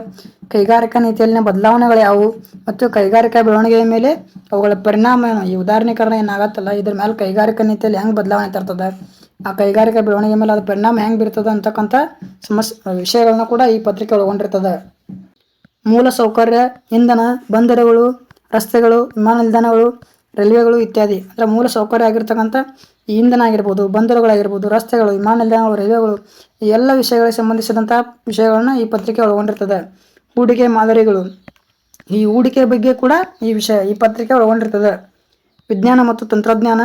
ಕೈಗಾರಿಕಾ ನೀತಿಯಲ್ಲಿನ ಬದಲಾವಣೆಗಳು ಯಾವುವು ಮತ್ತು ಕೈಗಾರಿಕಾ ಬೆಳವಣಿಗೆಯ ಮೇಲೆ ಅವುಗಳ ಪರಿಣಾಮ ಏನು? ಈ ಉದಾರೀಕರಣ ಏನಾಗತ್ತಲ್ಲ ಇದ್ರ ಮೇಲೆ ಕೈಗಾರಿಕಾ ನೀತಿಯಲ್ಲಿ ಹೆಂಗೆ ಬದಲಾವಣೆ ತರ್ತದೆ? ಆ ಕೈಗಾರಿಕಾ ಬೆಳವಣಿಗೆ ಮೇಲೆ ಅದು ಪರಿಣಾಮ ಹೆಂಗೆ ಬೀರ್ತದೆ ಅಂತಕ್ಕಂಥ ಸಮಸ್ಯೆ ವಿಷಯಗಳನ್ನ ಕೂಡ ಈ ಪತ್ರಿಕೆ ಒಳಗೊಂಡಿರ್ತದೆ. ಮೂಲ ಸೌಕರ್ಯ, ಇಂಧನ, ಬಂದರುಗಳು, ರಸ್ತೆಗಳು, ವಿಮಾನ ನಿಲ್ದಾಣಗಳು, ರೈಲ್ವೆಗಳು ಇತ್ಯಾದಿ. ಅಂದರೆ ಮೂಲ ಸೌಕರ್ಯ ಆಗಿರ್ತಕ್ಕಂಥ ಈ ಇಂಧನ ಆಗಿರ್ಬೋದು ಬಂದರುಗಳಾಗಿರ್ಬೋದು, ರಸ್ತೆಗಳು, ವಿಮಾನ ನಿಲ್ದಾಣಗಳು, ರೈಲ್ವೆಗಳು ಎಲ್ಲ ವಿಷಯಗಳಿಗೆ ಸಂಬಂಧಿಸಿದಂಥ ವಿಷಯಗಳನ್ನು ಈ ಪತ್ರಿಕೆ ಒಳಗೊಂಡಿರ್ತದೆ. ಹೂಡಿಕೆ ಮಾದರಿಗಳು. ಈ ಹೂಡಿಕೆ ಬಗ್ಗೆ ಕೂಡ ಈ ವಿಷಯ, ಈ ಪತ್ರಿಕೆ ಒಳಗೊಂಡಿರ್ತದೆ. ವಿಜ್ಞಾನ ಮತ್ತು ತಂತ್ರಜ್ಞಾನ,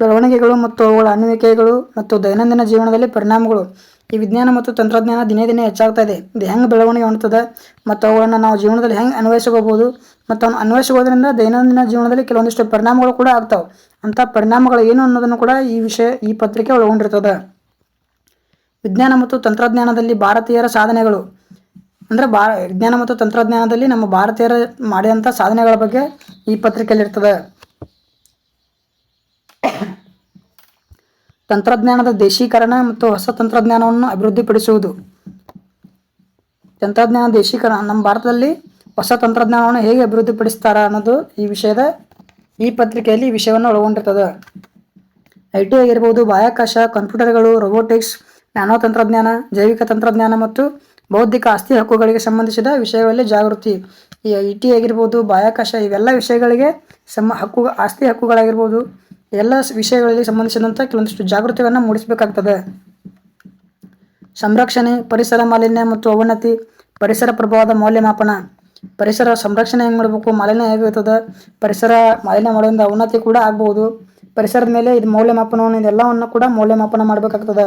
ಬೆಳವಣಿಗೆಗಳು ಮತ್ತು ಅವುಗಳ ಅನ್ವಯಿಕೆಗಳು ಮತ್ತು ದೈನಂದಿನ ಜೀವನದಲ್ಲಿ ಪರಿಣಾಮಗಳು. ಈ ವಿಜ್ಞಾನ ಮತ್ತು ತಂತ್ರಜ್ಞಾನ ದಿನೇ ದಿನೇ ಹೆಚ್ಚಾಗ್ತಾ ಇದೆ. ಇದು ಹೆಂಗೆ ಬೆಳವಣಿಗೆ ಹೊಂದ್ತದೆ ಮತ್ತು ಅವುಗಳನ್ನು ನಾವು ಜೀವನದಲ್ಲಿ ಹೆಂಗೆ ಅನ್ವಯಿಸ್ಕೋಬೋದು? ಮತ್ತು ಅವನು ಅನ್ವಯಿಸೋದ್ರಿಂದ ದೈನಂದಿನ ಜೀವನದಲ್ಲಿ ಕೆಲವೊಂದಿಷ್ಟು ಪರಿಣಾಮಗಳು ಕೂಡ ಆಗ್ತಾವೆ. ಅಂಥ ಪರಿಣಾಮಗಳು ಏನು ಅನ್ನೋದನ್ನು ಕೂಡ ಈ ವಿಷಯ, ಈ ಪತ್ರಿಕೆ ಒಳಗೊಂಡಿರ್ತದೆ. ವಿಜ್ಞಾನ ಮತ್ತು ತಂತ್ರಜ್ಞಾನದಲ್ಲಿ ಭಾರತೀಯರ ಸಾಧನೆಗಳು. ಅಂದರೆ ಬಾ, ವಿಜ್ಞಾನ ಮತ್ತು ತಂತ್ರಜ್ಞಾನದಲ್ಲಿ ನಮ್ಮ ಭಾರತೀಯರ ಮಾಡಿದಂಥ ಸಾಧನೆಗಳ ಬಗ್ಗೆ ಈ ಪತ್ರಿಕೆಯಲ್ಲಿ ಇರ್ತದೆ ತಂತ್ರಜ್ಞಾನದ ದೇಶೀಕರಣ ಮತ್ತು ಹೊಸ ತಂತ್ರಜ್ಞಾನವನ್ನು ಅಭಿವೃದ್ಧಿಪಡಿಸುವುದು. ತಂತ್ರಜ್ಞಾನ ದೇಶೀಕರಣ, ನಮ್ಮ ಭಾರತದಲ್ಲಿ ಹೊಸ ತಂತ್ರಜ್ಞಾನವನ್ನು ಹೇಗೆ ಅಭಿವೃದ್ಧಿಪಡಿಸ್ತಾರ ಅನ್ನೋದು ಈ ವಿಷಯದ ಈ ಪತ್ರಿಕೆಯಲ್ಲಿ ಈ ವಿಷಯವನ್ನು ಒಳಗೊಂಡಿರ್ತದೆ. ಐ ಟಿ ಆಗಿರ್ಬೋದು, ಬಾಹ್ಯಾಕಾಶ, ಕಂಪ್ಯೂಟರ್ಗಳು ರೋಬೋಟಿಕ್ಸ್ ನ್ಯಾನೋ ತಂತ್ರಜ್ಞಾನ, ಜೈವಿಕ ತಂತ್ರಜ್ಞಾನ ಮತ್ತು ಬೌದ್ಧಿಕ ಆಸ್ತಿ ಹಕ್ಕುಗಳಿಗೆ ಸಂಬಂಧಿಸಿದ ವಿಷಯಗಳಲ್ಲಿ ಜಾಗೃತಿ. ಈ ಐ ಟಿ ಆಗಿರ್ಬೋದು, ಬಾಹ್ಯಾಕಾಶ ಇವೆಲ್ಲ ವಿಷಯಗಳಿಗೆ ಸಮ ಹಕ್ಕು, ಆಸ್ತಿ ಹಕ್ಕುಗಳಾಗಿರ್ಬೋದು, ಎಲ್ಲ ವಿಷಯಗಳಿಗೆ ಸಂಬಂಧಿಸಿದಂಥ ಕೆಲವೊಂದಿಷ್ಟು ಜಾಗೃತಿಯನ್ನು ಮೂಡಿಸಬೇಕಾಗ್ತದೆ. ಸಂರಕ್ಷಣೆ, ಪರಿಸರ ಮಾಲಿನ್ಯ ಮತ್ತು ಅವನತಿ, ಪರಿಸರ ಪ್ರಭಾವದ ಮೌಲ್ಯಮಾಪನ. ಪರಿಸರ ಸಂರಕ್ಷಣೆ ಹೆಂಗೆ ಮಾಡಬೇಕು? ಮಾಲಿನ್ಯ ಹೇಗಿರ್ತದೆ ಪರಿಸರ ಮಾಲಿನ್ಯ ಮಾಡೋದ್ರಿಂದ ಅವನತಿ ಕೂಡ ಆಗ್ಬೋದು. ಪರಿಸರದ ಮೇಲೆ ಇದು ಮೌಲ್ಯಮಾಪನವನ್ನು, ಇದೆಲ್ಲವನ್ನು ಕೂಡ ಮೌಲ್ಯಮಾಪನ ಮಾಡಬೇಕಾಗ್ತದೆ.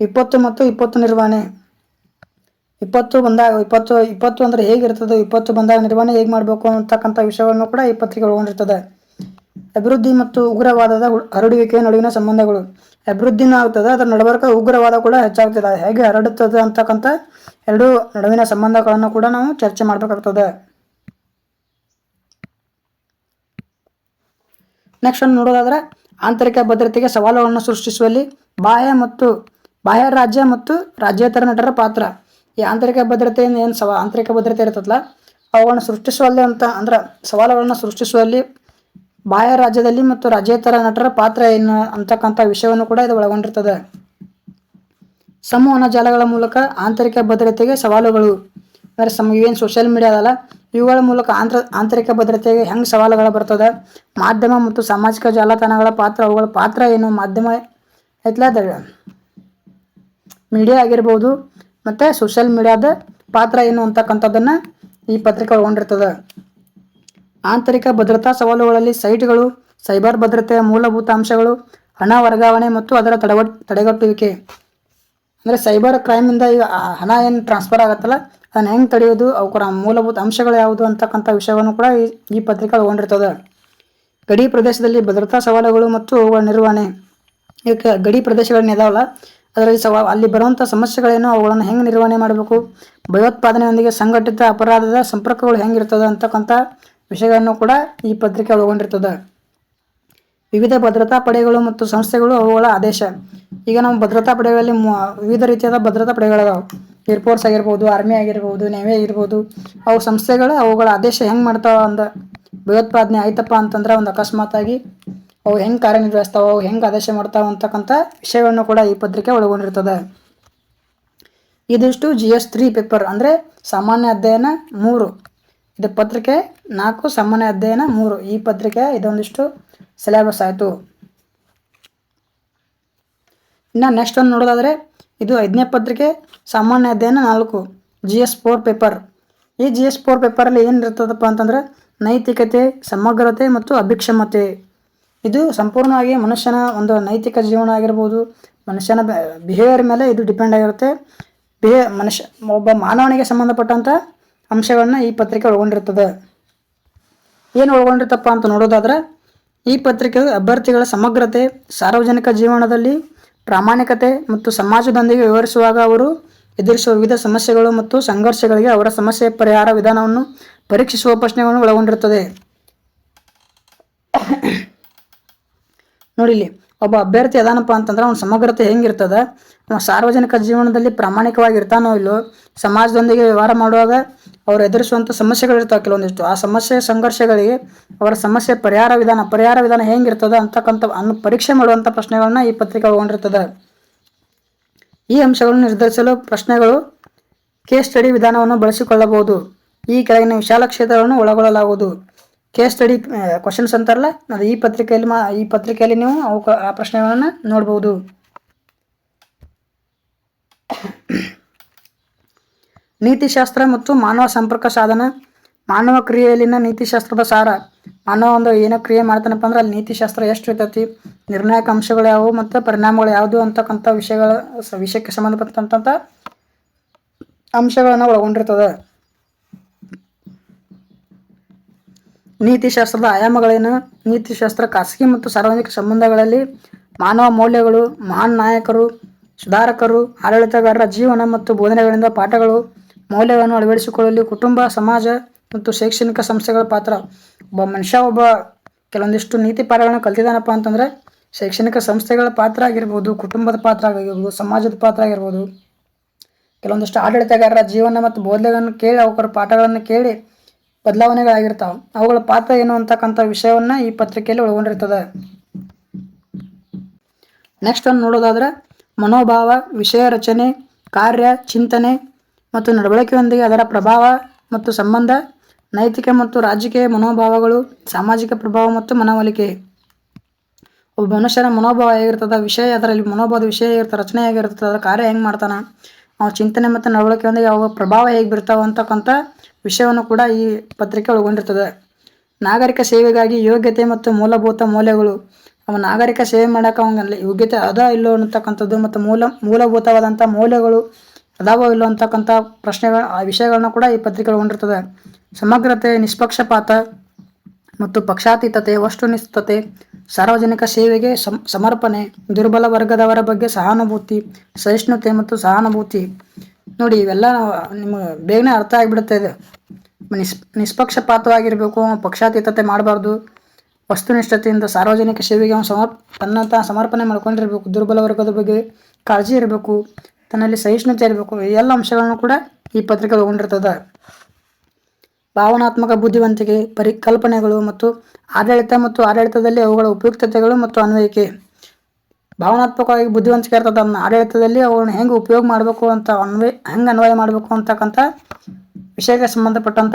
ಇಪ್ಪತ್ತು ಮತ್ತು ಇಪ್ಪತ್ತು ನಿರ್ವಹಣೆ. ಇಪ್ಪತ್ತು ಬಂದಾಗ ಇಪ್ಪತ್ತು ಇಪ್ಪತ್ತು ಅಂದರೆ ಹೇಗಿರ್ತದೆ? ಇಪ್ಪತ್ತು ಬಂದಾಗ ನಿರ್ವಹಣೆ ಹೇಗೆ ಮಾಡಬೇಕು ಅಂತಕ್ಕಂಥ ವಿಷಯವನ್ನು ಕೂಡ ಈ ಪತ್ರಿಕೆ ಒಳಗೊಂಡಿರ್ತದೆ ಅಭಿವೃದ್ಧಿ ಮತ್ತು ಉಗ್ರವಾದದ ಹರಡುವಿಕೆ ನಡುವಿನ ಸಂಬಂಧಗಳು. ಅಭಿವೃದ್ಧಿನೂ ಆಗ್ತದೆ, ಅದರ ನಡಬರ್ಕ ಉಗ್ರವಾದ ಕೂಡ ಹೆಚ್ಚಾಗ್ತದೆ. ಹೇಗೆ ಹರಡುತ್ತದೆ ಅಂತಕ್ಕಂಥ ಎರಡು ನಡುವಿನ ಸಂಬಂಧಗಳನ್ನು ಕೂಡ ನಾವು ಚರ್ಚೆ ಮಾಡಬೇಕಾಗ್ತದೆ. ನೆಕ್ಸ್ಟ್ ಒಂದು ನೋಡೋದಾದ್ರೆ, ಆಂತರಿಕ ಭದ್ರತೆಗೆ ಸವಾಲುಗಳನ್ನು ಸೃಷ್ಟಿಸುವಲ್ಲಿ ಬಾಹ್ಯ ಮತ್ತು ಬಾಹ್ಯ ರಾಜ್ಯ ಮತ್ತು ರಾಜ್ಯೇತರ ನಟರ ಪಾತ್ರ. ಈ ಆಂತರಿಕ ಭದ್ರತೆಯಿಂದ ಏನು ಸವಾ ಆಂತರಿಕ ಭದ್ರತೆ ಇರ್ತದಲ್ಲ, ಅವುಗಳನ್ನು ಸೃಷ್ಟಿಸುವಲ್ಲಿ ಅಂತ ಅಂದ್ರೆ ಸವಾಲುಗಳನ್ನು ಸೃಷ್ಟಿಸುವಲ್ಲಿ ಬಾಹ್ಯ ರಾಜ್ಯದಲ್ಲಿ ಮತ್ತು ರಾಜ್ಯೇತರ ನಟರ ಪಾತ್ರ ಏನು ಅಂತಕ್ಕಂಥ ವಿಷಯವನ್ನು ಕೂಡ ಇದು ಒಳಗೊಂಡಿರ್ತದೆ. ಸಂವಹನ ಜಾಲಗಳ ಮೂಲಕ ಆಂತರಿಕ ಭದ್ರತೆಗೆ ಸವಾಲುಗಳು. ಅಂದರೆ ಸಮ ಏನು ಸೋಷಿಯಲ್ ಮೀಡಿಯಾ ಅದಲ್ಲ, ಇವುಗಳ ಮೂಲಕ ಆಂತರ, ಆಂತರಿಕ ಭದ್ರತೆಗೆ ಹೆಂಗೆ ಸವಾಲುಗಳು ಬರ್ತದೆ, ಮಾಧ್ಯಮ ಮತ್ತು ಸಾಮಾಜಿಕ ಜಾಲತಾಣಗಳ ಪಾತ್ರ, ಅವುಗಳ ಪಾತ್ರ ಏನು, ಮಾಧ್ಯಮ ಐತ್ಲಾದ ಮೀಡಿಯಾ ಆಗಿರ್ಬೋದು, ಮತ್ತು ಸೋಷಿಯಲ್ ಮೀಡಿಯಾದ ಪಾತ್ರ ಏನು ಅಂತಕ್ಕಂಥದ್ದನ್ನು ಈ ಪತ್ರಿಕೆ ಒಳಗೊಂಡಿರ್ತದೆ. ಆಂತರಿಕ ಭದ್ರತಾ ಸವಾಲುಗಳಲ್ಲಿ ಸೈಟ್ಗಳು, ಸೈಬರ್ ಭದ್ರತೆಯ ಮೂಲಭೂತ ಅಂಶಗಳು ಹಣ ವರ್ಗಾವಣೆ ಮತ್ತು ಅದರ ತಡೆಗಟ್ ತಡೆಗಟ್ಟುವಿಕೆ. ಅಂದರೆ ಸೈಬರ್ ಕ್ರೈಮಿಂದ ಈಗ ಹಣ ಏನು ಟ್ರಾನ್ಸ್ಫರ್ ಆಗುತ್ತಲ್ಲ, ಅದನ್ನು ಹೆಂಗೆ ತಡೆಯೋದು ಅವರ ಮೂಲಭೂತ ಅಂಶಗಳು ಯಾವುದು ಅಂತಕ್ಕಂಥ ವಿಷಯವನ್ನು ಕೂಡ ಈ ಈ ಪತ್ರಿಕೆ ಒಳಗೊಂಡಿರ್ತದೆ ಗಡಿ ಪ್ರದೇಶದಲ್ಲಿ ಭದ್ರತಾ ಸವಾಲುಗಳು ಮತ್ತು ಅವುಗಳ ನಿರ್ವಹಣೆ. ಈಗ ಗಡಿ ಪ್ರದೇಶಗಳನ್ನ ಇದಾವಲ್ಲ, ಅದರಲ್ಲಿ ಸವಾ, ಅಲ್ಲಿ ಬರುವಂಥ ಸಮಸ್ಯೆಗಳೇನು, ಅವುಗಳನ್ನು ಹೆಂಗೆ ನಿರ್ವಹಣೆ ಮಾಡಬೇಕು, ಭಯೋತ್ಪಾದನೆಯೊಂದಿಗೆ ಸಂಘಟಿತ ಅಪರಾಧದ ಸಂಪರ್ಕಗಳು ಹೆಂಗಿರ್ತದೆ ಅಂತಕ್ಕಂಥ ವಿಷಯಗಳನ್ನು ಕೂಡ ಈ ಪತ್ರಿಕೆ ಒಳಗೊಂಡಿರ್ತದೆ. ವಿವಿಧ ಭದ್ರತಾ ಪಡೆಗಳು ಮತ್ತು ಸಂಸ್ಥೆಗಳು ಅವುಗಳ ಆದೇಶ. ಈಗ ನಾವು ಭದ್ರತಾ ಪಡೆಗಳಲ್ಲಿ ವಿವಿಧ ರೀತಿಯಾದ ಭದ್ರತಾ ಪಡೆಗಳಿದಾವೆ. ಏರ್ಫೋರ್ಸ್ ಆಗಿರ್ಬೋದು ಆರ್ಮಿ ಆಗಿರ್ಬೋದು ನೇವಿ ಆಗಿರ್ಬೋದು, ಅವು ಸಂಸ್ಥೆಗಳು ಅವುಗಳ ಆದೇಶ ಹೆಂಗೆ ಮಾಡ್ತಾವೆ ಅಂದ, ಭಯೋತ್ಪಾದನೆ ಆಯ್ತಪ್ಪ ಅಂತಂದ್ರೆ ಒಂದು ಅಕಸ್ಮಾತಾಗಿ ಅವು ಹೆಂಗೆ ಕಾರ್ಯನಿರ್ವಹಿಸ್ತಾವೆ, ಅವು ಹೆಂಗೆ ಆದೇಶ ಮಾಡ್ತಾವೆ ಅಂತಕ್ಕಂಥ ವಿಷಯಗಳನ್ನು ಕೂಡ ಈ ಪತ್ರಿಕೆ ಒಳಗೊಂಡಿರ್ತದೆ. ಇದಿಷ್ಟು ಜಿ ಎಸ್ ತ್ರೀ ಪೇಪರ್ ಅಂದರೆ ಸಾಮಾನ್ಯ ಅಧ್ಯಯನ ಮೂರು. ಇದು ಪತ್ರಿಕೆ ನಾಲ್ಕು, ಸಾಮಾನ್ಯ ಅಧ್ಯಯನ ಮೂರು. ಈ ಪತ್ರಿಕೆ ಇದೊಂದಿಷ್ಟು ಸಿಲೆಬಸ್ ಆಯಿತು. ಇನ್ನು ನೆಕ್ಸ್ಟ್ ಒಂದು ನೋಡೋದಾದರೆ, ಇದು ಐದನೇ ಪತ್ರಿಕೆ, ಸಾಮಾನ್ಯ ಅಧ್ಯಯನ ನಾಲ್ಕು ಜಿ ಎಸ್ ಫೋರ್ ಪೇಪರ್ ಈ ಜಿ ಎಸ್ ಫೋರ್ ಪೇಪರಲ್ಲಿ ಏನಿರ್ತದಪ್ಪ ಅಂತಂದರೆ, ನೈತಿಕತೆ, ಸಮಗ್ರತೆ ಮತ್ತು ಅಭಿಕ್ಷಮತೆ. ಇದು ಸಂಪೂರ್ಣವಾಗಿ ಮನುಷ್ಯನ ಒಂದು ನೈತಿಕ ಜೀವನ ಆಗಿರ್ಬೋದು, ಮನುಷ್ಯನ ಬಿಹೇವಿಯರ್ ಮೇಲೆ ಇದು ಡಿಪೆಂಡ್ ಆಗಿರುತ್ತೆ. ಬಿಹೇ ಮನುಷ್ಯ ಒಬ್ಬ ಮಾನವನಿಗೆ ಸಂಬಂಧಪಟ್ಟಂಥ ಅಂಶಗಳನ್ನ ಈ ಪತ್ರಿಕೆ ಒಳಗೊಂಡಿರ್ತದೆ. ಏನು ಒಳಗೊಂಡಿರ್ತಪ್ಪ ಅಂತ ನೋಡೋದಾದ್ರೆ, ಈ ಪತ್ರಿಕೆ ಅಭ್ಯರ್ಥಿಗಳ ಸಮಗ್ರತೆ, ಸಾರ್ವಜನಿಕ ಜೀವನದಲ್ಲಿ ಪ್ರಾಮಾಣಿಕತೆ ಮತ್ತು ಸಮಾಜದೊಂದಿಗೆ ವಿವರಿಸುವಾಗ ಅವರು ಎದುರಿಸುವ ವಿವಿಧ ಸಮಸ್ಯೆಗಳು ಮತ್ತು ಸಂಘರ್ಷಗಳಿಗೆ ಅವರ ಸಮಸ್ಯೆ ಪರಿಹಾರ ವಿಧಾನವನ್ನು ಪರೀಕ್ಷಿಸುವ ಪ್ರಶ್ನೆಗಳನ್ನು ಒಳಗೊಂಡಿರುತ್ತದೆ ನೋಡಿಲಿ ಒಬ್ಬ ಅಭ್ಯರ್ಥಿ ಅದಾನಪ್ಪ ಅಂತಂದ್ರೆ ಅವನ ಸಮಗ್ರತೆ ಹೆಂಗಿರ್ತದೆ? ಅವನ ಸಾರ್ವಜನಿಕ ಜೀವನದಲ್ಲಿ ಪ್ರಾಮಾಣಿಕವಾಗಿ ಇರ್ತಾನೋ ಇಲ್ಲೋ? ಸಮಾಜದೊಂದಿಗೆ ವ್ಯವಹಾರ ಮಾಡುವಾಗ ಅವ್ರು ಎದುರಿಸುವಂಥ ಸಮಸ್ಯೆಗಳಿರ್ತಾವೆ ಕೆಲವೊಂದಿಷ್ಟು. ಆ ಸಮಸ್ಯೆ ಸಂಘರ್ಷಗಳಿಗೆ ಅವರ ಸಮಸ್ಯೆ ಪರಿಹಾರ ವಿಧಾನ ಪರಿಹಾರ ವಿಧಾನ ಹೆಂಗಿರ್ತದೆ ಅಂತಕ್ಕಂಥ ಅನ್ನು ಪರೀಕ್ಷೆ ಮಾಡುವಂಥ ಪ್ರಶ್ನೆಗಳನ್ನ ಈ ಪತ್ರಿಕೆ ಒಳಗೊಂಡಿರ್ತದೆ. ಈ ಅಂಶಗಳನ್ನು ನಿರ್ಧರಿಸಲು ಪ್ರಶ್ನೆಗಳು ಕೇಸ್ ಸ್ಟಡಿ ವಿಧಾನವನ್ನು ಬಳಸಿಕೊಳ್ಳಬಹುದು. ಈ ಕೆಳಗಿನ ವಿಶಾಲ ಕ್ಷೇತ್ರಗಳನ್ನು ಒಳಗೊಳ್ಳಲಾಗುವುದು. ಕೇಸ್ ಸ್ಟಡಿ ಕ್ವಶನ್ಸ್ ಅಂತಾರಲ್ಲ, ಅದು ಈ ಪತ್ರಿಕೆಯಲ್ಲಿ ಮಾ, ಈ ಪತ್ರಿಕೆಯಲ್ಲಿ ನೀವು ಅವು ಆ ಪ್ರಶ್ನೆಗಳನ್ನು ನೋಡ್ಬೋದು ನೀತಿಶಾಸ್ತ್ರ ಮತ್ತು ಮಾನವ ಸಂಪರ್ಕ ಸಾಧನ. ಮಾನವ ಕ್ರಿಯೆಯಲ್ಲಿನ ನೀತಿಶಾಸ್ತ್ರದ ಸಾರ. ಮಾನವ ಒಂದು ಏನೋ ಕ್ರಿಯೆ ಮಾಡ್ತಾನಪ್ಪ ಅಂದ್ರೆ ಅಲ್ಲಿ ನೀತಿಶಾಸ್ತ್ರ ಎಷ್ಟು ಇರ್ತೈತಿ? ನಿರ್ಣಾಯಕ ಅಂಶಗಳು ಯಾವುವು ಮತ್ತು ಪರಿಣಾಮಗಳು ಯಾವುದು ಅಂತಕ್ಕಂಥ ವಿಷಯಗಳ ವಿಷಯಕ್ಕೆ ಸಂಬಂಧಪಟ್ಟಂತ ಅಂಶಗಳನ್ನು ಒಳಗೊಂಡಿರ್ತದೆ. ನೀತಿಶಾಸ್ತ್ರದ ಆಯಾಮಗಳೇನು? ನೀತಿಶಾಸ್ತ್ರ ಖಾಸಗಿ ಮತ್ತು ಸಾರ್ವಜನಿಕ ಸಂಬಂಧಗಳಲ್ಲಿ ಮಾನವ ಮೌಲ್ಯಗಳು, ಮಹಾನ್ ನಾಯಕರು, ಸುಧಾರಕರು, ಆಡಳಿತಗಾರರ ಜೀವನ ಮತ್ತು ಬೋಧನೆಗಳಿಂದ ಪಾಠಗಳು ಮೌಲ್ಯಗಳನ್ನು ಅಳವಡಿಸಿಕೊಳ್ಳಲು ಕುಟುಂಬ, ಸಮಾಜ ಮತ್ತು ಶೈಕ್ಷಣಿಕ ಸಂಸ್ಥೆಗಳ ಪಾತ್ರ. ಒಬ್ಬ ಮನುಷ್ಯ, ಒಬ್ಬ ಕೆಲವೊಂದಿಷ್ಟು ನೀತಿ ಪಾಠಗಳನ್ನು ಕಲ್ತಿದ್ದಾನಪ್ಪ ಅಂತಂದ್ರೆ ಶೈಕ್ಷಣಿಕ ಸಂಸ್ಥೆಗಳ ಪಾತ್ರ ಆಗಿರ್ಬೋದು, ಕುಟುಂಬದ ಪಾತ್ರ ಆಗಿರ್ಬೋದು, ಸಮಾಜದ ಪಾತ್ರ ಆಗಿರ್ಬೋದು. ಕೆಲವೊಂದಿಷ್ಟು ಆಡಳಿತಗಾರರ ಜೀವನ ಮತ್ತು ಬೋಧನೆಗಳನ್ನು ಕೇಳಿ ಅವರ ಪಾಠಗಳನ್ನು ಕೇಳಿ ಬದಲಾವಣೆಗಳಾಗಿರ್ತಾವೆ. ಅವುಗಳ ಪಾತ್ರ ಏನು ಅಂತಕ್ಕಂಥ ವಿಷಯವನ್ನು ಈ ಪತ್ರಿಕೆಯಲ್ಲಿ ಒಳಗೊಂಡಿರ್ತದೆ. ನೆಕ್ಸ್ಟ್ ಒಂದು ನೋಡೋದಾದ್ರೆ ಮನೋಭಾವ, ವಿಷಯ ರಚನೆ, ಕಾರ್ಯ, ಚಿಂತನೆ ಮತ್ತು ನಡವಳಿಕೆಯೊಂದಿಗೆ ಅದರ ಪ್ರಭಾವ ಮತ್ತು ಸಂಬಂಧ, ನೈತಿಕ ಮತ್ತು ರಾಜಕೀಯ ಮನೋಭಾವಗಳು, ಸಾಮಾಜಿಕ ಪ್ರಭಾವ ಮತ್ತು ಮನವೊಲಿಕೆ. ಒಬ್ಬ ಮನುಷ್ಯನ ಮನೋಭಾವ ಹೇಗಿರ್ತದ, ವಿಷಯ ಅದರಲ್ಲಿ ಮನೋಭಾವದ ವಿಷಯ ಹೇಗಿರ್ತದೆ, ರಚನೆ ಹೇಗಿರ್ತದೆ, ಅದರ ಕಾರ್ಯ ಹೆಂಗೆ ಮಾಡ್ತಾನೆ, ಅವ್ನ ಚಿಂತನೆ ಮತ್ತು ನಡವಳಿಕೆಯೊಂದಿಗೆ ಅವ ಪ್ರಭಾವ ಹೇಗೆ ಬೀರ್ತಾವ ಅಂತಕ್ಕಂಥ ವಿಷಯವನ್ನು ಕೂಡ ಈ ಪತ್ರಿಕೆ ಒಳಗೊಂಡಿರ್ತದೆ. ನಾಗರಿಕ ಸೇವೆಗಾಗಿ ಯೋಗ್ಯತೆ ಮತ್ತು ಮೂಲಭೂತ ಮೌಲ್ಯಗಳು. ಅವ ನಾಗರಿಕ ಸೇವೆ ಮಾಡೋಕೆ ಅವನಲ್ಲಿ ಯೋಗ್ಯತೆ ಅದ ಇಲ್ಲೋ ಅನ್ನತಕ್ಕಂಥದ್ದು ಮತ್ತು ಮೂಲ, ಮೂಲಭೂತವಾದಂಥ ಮೌಲ್ಯಗಳು ಅದಾವೋ ಇಲ್ಲೋ ಅಂತಕ್ಕಂಥ ಪ್ರಶ್ನೆಗಳ, ಆ ವಿಷಯಗಳನ್ನ ಕೂಡ ಈ ಪತ್ರಿಕೆ ಒಳಗೊಂಡಿರ್ತದೆ ಸಮಗ್ರತೆ, ನಿಷ್ಪಕ್ಷಪಾತ ಮತ್ತು ಪಕ್ಷಾತೀತತೆ, ವಸ್ತುನಿಷ್ಠತೆ, ಸಾರ್ವಜನಿಕ ಸೇವೆಗೆ ಸಮ, ಸಮರ್ಪಣೆ, ದುರ್ಬಲ ವರ್ಗದವರ ಬಗ್ಗೆ ಸಹಾನುಭೂತಿ, ಸಹಿಷ್ಣುತೆ ಮತ್ತು ಸಹಾನುಭೂತಿ. ನೋಡಿ, ಇವೆಲ್ಲ ನಿಮಗೆ ಬೇಗನೆ ಅರ್ಥ ಆಗಿಬಿಡುತ್ತೆ ಇದು. ನಿಸ್, ನಿಷ್ಪಕ್ಷಪಾತವಾಗಿರಬೇಕು, ಪಕ್ಷಾತೀತತೆ ಮಾಡಬಾರ್ದು, ವಸ್ತುನಿಷ್ಠತೆಯಿಂದ ಸಾರ್ವಜನಿಕ ಸೇವೆಗೆ ಅವನು ಸಮರ್ ತನ್ನಂತಹ ಸಮರ್ಪಣೆ ಮಾಡ್ಕೊಂಡಿರಬೇಕು, ದುರ್ಬಲ ವರ್ಗದ ಬಗ್ಗೆ ಕಾಳಜಿ ಇರಬೇಕು ತನ್ನಲ್ಲಿ ಸಹಿಷ್ಣುತೆ ಇರಬೇಕು. ಎಲ್ಲ ಅಂಶಗಳನ್ನು ಕೂಡ ಈ ಪತ್ರಿಕೆ ಒಳಗೊಂಡಿರ್ತದೆ ಭಾವನಾತ್ಮಕ ಬುದ್ಧಿವಂತಿಕೆ, ಪರಿಕಲ್ಪನೆಗಳು ಮತ್ತು ಆಡಳಿತ ಮತ್ತು ಆಡಳಿತದಲ್ಲಿ ಅವುಗಳ ಉಪಯುಕ್ತತೆಗಳು ಮತ್ತು ಅನ್ವಯಿಕೆ. ಭಾವನಾತ್ಮಕವಾಗಿ ಬುದ್ಧಿವಂತಿಕೆ ಇರ್ತದೆ ಅದನ್ನ ಆಡಳಿತದಲ್ಲಿ ಅವುಗಳನ್ನ ಹೆಂಗೆ ಉಪಯೋಗ ಮಾಡಬೇಕು ಅಂತ ಅನ್ವಯ, ಹೆಂಗೆ ಅನ್ವಯ ಮಾಡಬೇಕು ಅಂತಕ್ಕಂಥ ವಿಷಯಕ್ಕೆ ಸಂಬಂಧಪಟ್ಟಂಥ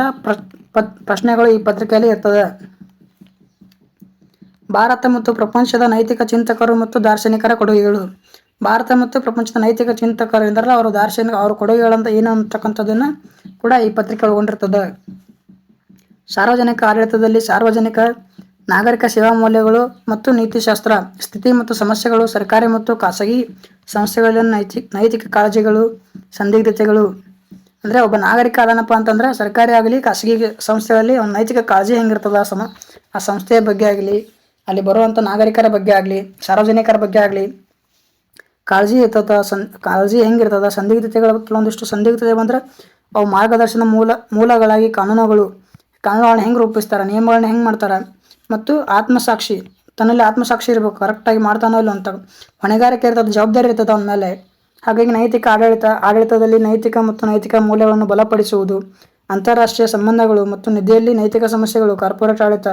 ಪ್ರಶ್ನೆಗಳು ಈ ಪತ್ರಿಕೆಯಲ್ಲಿ ಇರ್ತದೆ. ಭಾರತ ಮತ್ತು ಪ್ರಪಂಚದ ನೈತಿಕ ಚಿಂತಕರು ಮತ್ತು ದಾರ್ಶನಿಕರ ಕೊಡುಗೆಗಳು. ಭಾರತ ಮತ್ತು ಪ್ರಪಂಚದ ನೈತಿಕ ಚಿಂತಕರು ಎಂದ್ರಲ್ಲ, ಅವರು ದಾರ್ಶನಿಕ, ಅವರ ಕೊಡುಗೆಗಳಂತ ಏನು ಅಂತಕ್ಕಂಥದ್ದನ್ನು ಕೂಡ ಈ ಪತ್ರಿಕೆ ಒಳಗೊಂಡಿರ್ತದೆ. ಸಾರ್ವಜನಿಕ ಆಡಳಿತದಲ್ಲಿ ಸಾರ್ವಜನಿಕ, ನಾಗರಿಕ ಸೇವಾ ಮೌಲ್ಯಗಳು ಮತ್ತು ನೀತಿಶಾಸ್ತ್ರ, ಸ್ಥಿತಿ ಮತ್ತು ಸಮಸ್ಯೆಗಳು, ಸರ್ಕಾರಿ ಮತ್ತು ಖಾಸಗಿ ಸಂಸ್ಥೆಗಳಲ್ಲಿನ ನೈತಿಕ ನೈತಿಕ ಕಾಳಜಿಗಳು, ಸಂದಿಗ್ಧತೆಗಳು. ಅಂದರೆ ಒಬ್ಬ ನಾಗರಿಕ ಆದನಪ್ಪ ಅಂತಂದ್ರೆ, ಸರ್ಕಾರಿ ಆಗಲಿ, ಖಾಸಗಿ ಸಂಸ್ಥೆಗಳಲ್ಲಿ ಒಂದು ನೈತಿಕ ಕಾಳಜಿ ಹೆಂಗಿರ್ತದೆ, ಆ ಸಮ, ಆ ಸಂಸ್ಥೆಯ ಬಗ್ಗೆ ಆಗಲಿ, ಅಲ್ಲಿ ಬರುವಂಥ ನಾಗರಿಕರ ಬಗ್ಗೆ ಆಗಲಿ, ಸಾರ್ವಜನಿಕರ ಬಗ್ಗೆ ಆಗಲಿ ಕಾಳಜಿ ಇರ್ತದ ಸನ್ ಕಾಳಜಿ ಹೆಂಗಿರ್ತದ ಸಂದಿಗ್ಧತೆಗಳ ಕೆಲವೊಂದಿಷ್ಟು ಸಂದಿಗ್ಧತೆ ಬಂದರೆ ಅವು ಮಾರ್ಗದರ್ಶನ ಮೂಲ, ಮೂಲಗಳಾಗಿ ಕಾನೂನುಗಳು, ಕಾನೂನುಗಳನ್ನ ಹೆಂಗೆ ರೂಪಿಸ್ತಾರೆ, ನಿಯಮಗಳನ್ನ ಹೆಂಗೆ ಮಾಡ್ತಾರೆ ಮತ್ತು ಆತ್ಮಸಾಕ್ಷಿ, ತನ್ನಲ್ಲಿ ಆತ್ಮಸಾಕ್ಷಿ ಇರಬೇಕು ಕರೆಕ್ಟಾಗಿ ಮಾಡ್ತಾನೋ ಇಲ್ಲ ಅಂತ ಹೊಣೆಗಾರಿಕೆ ಇರ್ತದೆ, ಜವಾಬ್ದಾರಿ ಇರ್ತದೆ ಅವನ ಮೇಲೆ. ಹಾಗಾಗಿ ನೈತಿಕ ಆಡಳಿತ, ಆಡಳಿತದಲ್ಲಿ ನೈತಿಕ ಮತ್ತು ನೈತಿಕ ಮೌಲ್ಯಗಳನ್ನು ಬಲಪಡಿಸುವುದು, ಅಂತಾರಾಷ್ಟ್ರೀಯ ಸಂಬಂಧಗಳು ಮತ್ತು ನಿಧಿಯಲ್ಲಿ ನೈತಿಕ ಸಮಸ್ಯೆಗಳು, ಕಾರ್ಪೊರೇಟ್ ಆಡಳಿತ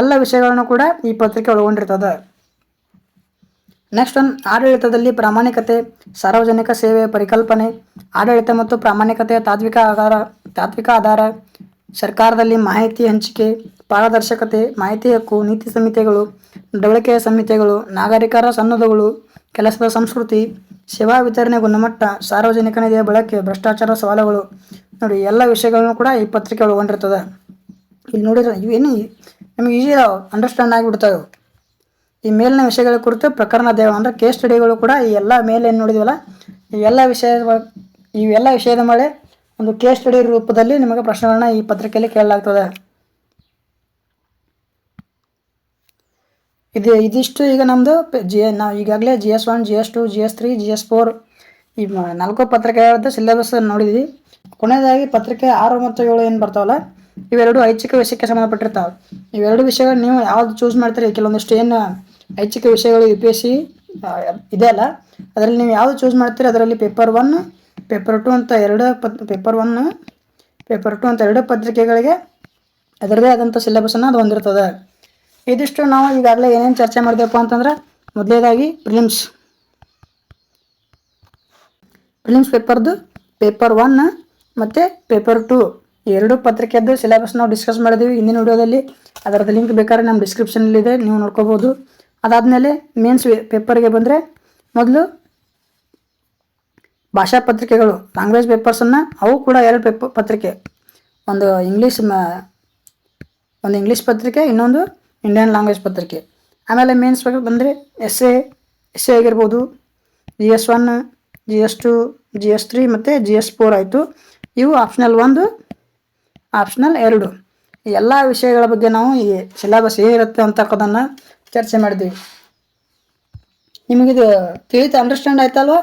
ಎಲ್ಲ ವಿಷಯಗಳನ್ನು ಕೂಡ ಈ ಪತ್ರಿಕೆ ಒಳಗೊಂಡಿರ್ತದೆ. ನೆಕ್ಸ್ಟ್ ಒನ್ ಆಡಳಿತದಲ್ಲಿ ಪ್ರಾಮಾಣಿಕತೆ, ಸಾರ್ವಜನಿಕ ಸೇವೆ ಪರಿಕಲ್ಪನೆ, ಆಡಳಿತ ಮತ್ತು ಪ್ರಾಮಾಣಿಕತೆಯ ತಾತ್ವಿಕ ಆಧಾರ ತಾತ್ವಿಕ ಆಧಾರ, ಸರ್ಕಾರದಲ್ಲಿ ಮಾಹಿತಿ ಹಂಚಿಕೆ, ಪಾರದರ್ಶಕತೆ, ಮಾಹಿತಿ ಹಕ್ಕು, ನೀತಿ ಸಂಹಿತೆಗಳು ನಡವಳಿಕೆಯ ಸಂಹಿತೆಗಳು, ನಾಗರಿಕರ ಸನ್ನದ್ಧಗಳು, ಕೆಲಸದ ಸಂಸ್ಕೃತಿ, ಸೇವಾ ವಿತರಣೆ ಗುಣಮಟ್ಟ, ಸಾರ್ವಜನಿಕ ನಿಧಿಯ ಬಳಕೆ, ಭ್ರಷ್ಟಾಚಾರ ಸವಾಲುಗಳು. ನೋಡಿ, ಎಲ್ಲ ವಿಷಯಗಳನ್ನು ಕೂಡ ಈ ಪತ್ರಿಕೆ ಒಳಗೊಂಡಿರ್ತದೆ ಇಲ್ಲಿ ನೋಡಿದ್ರೆ ಇವೇನು ನಮಗೆ ಈಸಿ ಅಂಡರ್ಸ್ಟ್ಯಾಂಡ್ ಆಗಿಬಿಡ್ತಾವೆ. ಈ ಮೇಲಿನ ವಿಷಯಗಳ ಕುರಿತು ಪ್ರಕರಣ ದೇವ ಅಂದರೆ ಕೇಸ್ ಸ್ಟಡಿಗಳು ಕೂಡ ಈ ಎಲ್ಲ ಮೇಲೆ ಏನು ನೋಡಿದ್ವಲ್ಲ, ಈ ಎಲ್ಲ ವಿಷಯ ಇವೆಲ್ಲ ವಿಷಯದ ಮೇಲೆ ಒಂದು ಕೇಸ್ ಸ್ಟಡಿ ರೂಪದಲ್ಲಿ ನಿಮಗೆ ಪ್ರಶ್ನೆಗಳನ್ನ ಈ ಪತ್ರಿಕೆಯಲ್ಲಿ ಕೇಳಲಾಗ್ತದೆ. ಇದು ಇದಿಷ್ಟು ಈಗ ನಮ್ಮದು ಜಿ ನಾವು ಈಗಾಗಲೇ G S one, G S two, G S three, G S four ಈ ನಾಲ್ಕು ಪತ್ರಿಕೆಗಳದ್ದು ಸಿಲೆಬಸ್ ನೋಡಿದ್ವಿ. ಕೊನೆಯದಾಗಿ ಪತ್ರಿಕೆ ಆರು ಮತ್ತು ಏಳು ಏನು ಬರ್ತಾವಲ್ಲ, ಇವೆರಡು ಐಚ್ಛಿಕ ವಿಷಯಕ್ಕೆ ಸಂಬಂಧಪಟ್ಟಿರ್ತಾವೆ. ಇವೆರಡು ವಿಷಯಗಳು ನೀವು ಯಾವ್ದು ಚೂಸ್ ಮಾಡ್ತೀರಿ, ಕೆಲವೊಂದಿಷ್ಟು ಏನು ಐಚ್ಛಿಕ ವಿಷಯಗಳು ಯು ಪಿ ಎಸ್ ಸಿ ಇದೆ ಅಲ್ಲ. ಅದರಲ್ಲಿ ನೀವು ಯಾವುದು ಚೂಸ್ ಮಾಡ್ತೀರಿ, ಅದರಲ್ಲಿ ಪೇಪರ್ ಒನ್ ಪೇಪರ್ ಟು ಅಂತ ಎರಡು ಪತ್ ಪೇಪರ್ ಒನ್ ಪೇಪರ್ ಟು ಅಂತ ಎರಡು ಪತ್ರಿಕೆಗಳಿಗೆ ಅದರದೇ ಆದಂಥ ಸಿಲೆಬಸನ್ನು ಅದು ಹೊಂದಿರ್ತದೆ. ಇದಿಷ್ಟು ನಾವು ಈಗಾಗಲೇ ಏನೇನು ಚರ್ಚೆ ಮಾಡಿದೆಪ್ಪ ಅಂತಂದ್ರೆ, ಮೊದಲೇದಾಗಿ ಪ್ರಿಲಿಮ್ಸ್ ಪ್ರಿಲಿಮ್ಸ್ ಪೇಪರ್ದು ಪೇಪರ್ ಒನ್ ಮತ್ತು ಪೇಪರ್ ಟು ಎರಡು ಪತ್ರಿಕೆದ್ದು ಸಿಲೆಬಸ್ ನಾವು ಡಿಸ್ಕಸ್ ಮಾಡಿದ್ದೀವಿ ಹಿಂದಿನ ವಿಡಿಯೋದಲ್ಲಿ ಅದರದ್ದು ಲಿಂಕ್ ಬೇಕಾದ್ರೆ ನಮ್ಮ ಡಿಸ್ಕ್ರಿಪ್ಷನಲ್ಲಿದೆ ನೀವು ನೋಡ್ಕೋಬೋದು. ಅದಾದಮೇಲೆ ಮೇನ್ಸ್ ಪೇಪರ್ಗೆ ಬಂದರೆ ಮೊದಲು ಭಾಷಾ ಪತ್ರಿಕೆಗಳು ಲ್ಯಾಂಗ್ವೇಜ್ ಪೇಪರ್ಸನ್ನು ಅವು ಕೂಡ ಎರಡು ಪೇಪ, ಪತ್ರಿಕೆ. ಒಂದು ಇಂಗ್ಲೀಷ್ ಮ, ಒಂದು ಇಂಗ್ಲೀಷ್ ಪತ್ರಿಕೆ, ಇನ್ನೊಂದು ಇಂಡಿಯನ್ ಲ್ಯಾಂಗ್ವೇಜ್ ಪತ್ರಿಕೆ. ಆಮೇಲೆ ಮೇನ್ಸ್ ಬಗ್ಗೆ ಬಂದರೆ ಎಸ್ ಎ ಎಸ್ ಎ ಆಗಿರ್ಬೋದು. G S one G S two G S three ಮತ್ತು ಜಿ ಎಸ್ ಫೋರ್ ಆಯಿತು. ಇವು ಆಪ್ಷನಲ್ ಒಂದು ಆಪ್ಷನಲ್ ಎರಡು. ಎಲ್ಲ ವಿಷಯಗಳ ಬಗ್ಗೆ ನಾವು ಈ ಸಿಲೆಬಸ್ ಏನಿರುತ್ತೆ ಅಂತಕ್ಕದನ್ನು ಚರ್ಚೆ ಮಾಡಿದ್ವಿ. ನಿಮಗಿದು ತಿಳಿತು ಅಂಡರ್ಸ್ಟ್ಯಾಂಡ್ ಆಯ್ತಲ್ವಾ?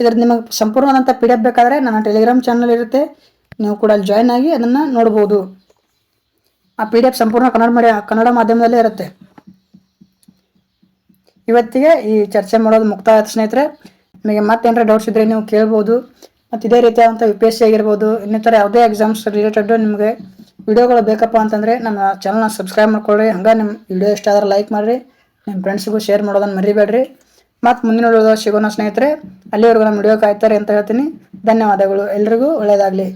ಇದ್ರ ನಿಮಗೆ ಸಂಪೂರ್ಣವಾದಂಥ ಪಿ ಡಿ ಎಫ್ ಬೇಕಾದರೆ ನನ್ನ ಟೆಲಿಗ್ರಾಮ್ ಚಾನಲ್ ಇರುತ್ತೆ. ನೀವು ಕೂಡ ಅಲ್ಲಿ ಜಾಯ್ನ್ ಆಗಿ ಅದನ್ನು ನೋಡ್ಬೋದು. ಆ ಪಿ ಡಿ ಎಫ್ ಸಂಪೂರ್ಣ ಕನ್ನಡ ಮೀಡಿಯ, ಕನ್ನಡ ಮಾಧ್ಯಮದಲ್ಲೇ ಇರುತ್ತೆ. ಇವತ್ತಿಗೆ ಈ ಚರ್ಚೆ ಮಾಡೋದು ಮುಕ್ತಾಯ ಸ್ನೇಹಿತರೆ, ನಿಮಗೆ ಮತ್ತೇನಾರ ಡೌಟ್ಸ್ ಇದ್ರೆ ನೀವು ಕೇಳ್ಬೋದು. ಮತ್ತು ಇದೇ ರೀತಿಯಾದಂಥ ಯು ಪಿ ಎಸ್ ಸಿ ಆಗಿರ್ಬೋದು, ಇನ್ನಿತರ ಯಾವುದೇ ಎಕ್ಸಾಮ್ಸ್ ರಿಲೇಟೆಡ್ ನಿಮಗೆ ವಿಡಿಯೋಗಳು ಬೇಕಪ್ಪ ಅಂತಂದರೆ ನಮ್ಮ ಚಾನಲ್ನ ಸಬ್ಸ್ಕ್ರೈಬ್ ಮಾಡ್ಕೊಳ್ಳಿ ಹಂಗೆ ನಿಮ್ಮ ವಿಡಿಯೋ ಇಷ್ಟ ಆದರೆ ಲೈಕ್ ಮಾಡಿರಿ. ನಿಮ್ಮ ಫ್ರೆಂಡ್ಸಿಗೂ ಶೇರ್ ಮಾಡೋದನ್ನು ಮರಿಬೇಡ್ರಿ. ಮತ್ತು ಮುಂದಿನ ವಿಡಿಯೋದಾಗ ಸಿಗೋಣ ಸ್ನೇಹಿತರೆ, ಅಲ್ಲಿವರೆಗೂ ನಮ್ಮ ವಿಡಿಯೋ ಕಾಯ್ತಾರೆ ಅಂತ ಹೇಳ್ತೀನಿ. ಧನ್ಯವಾದಗಳು. ಎಲ್ರಿಗೂ ಒಳ್ಳೆಯದಾಗಲಿ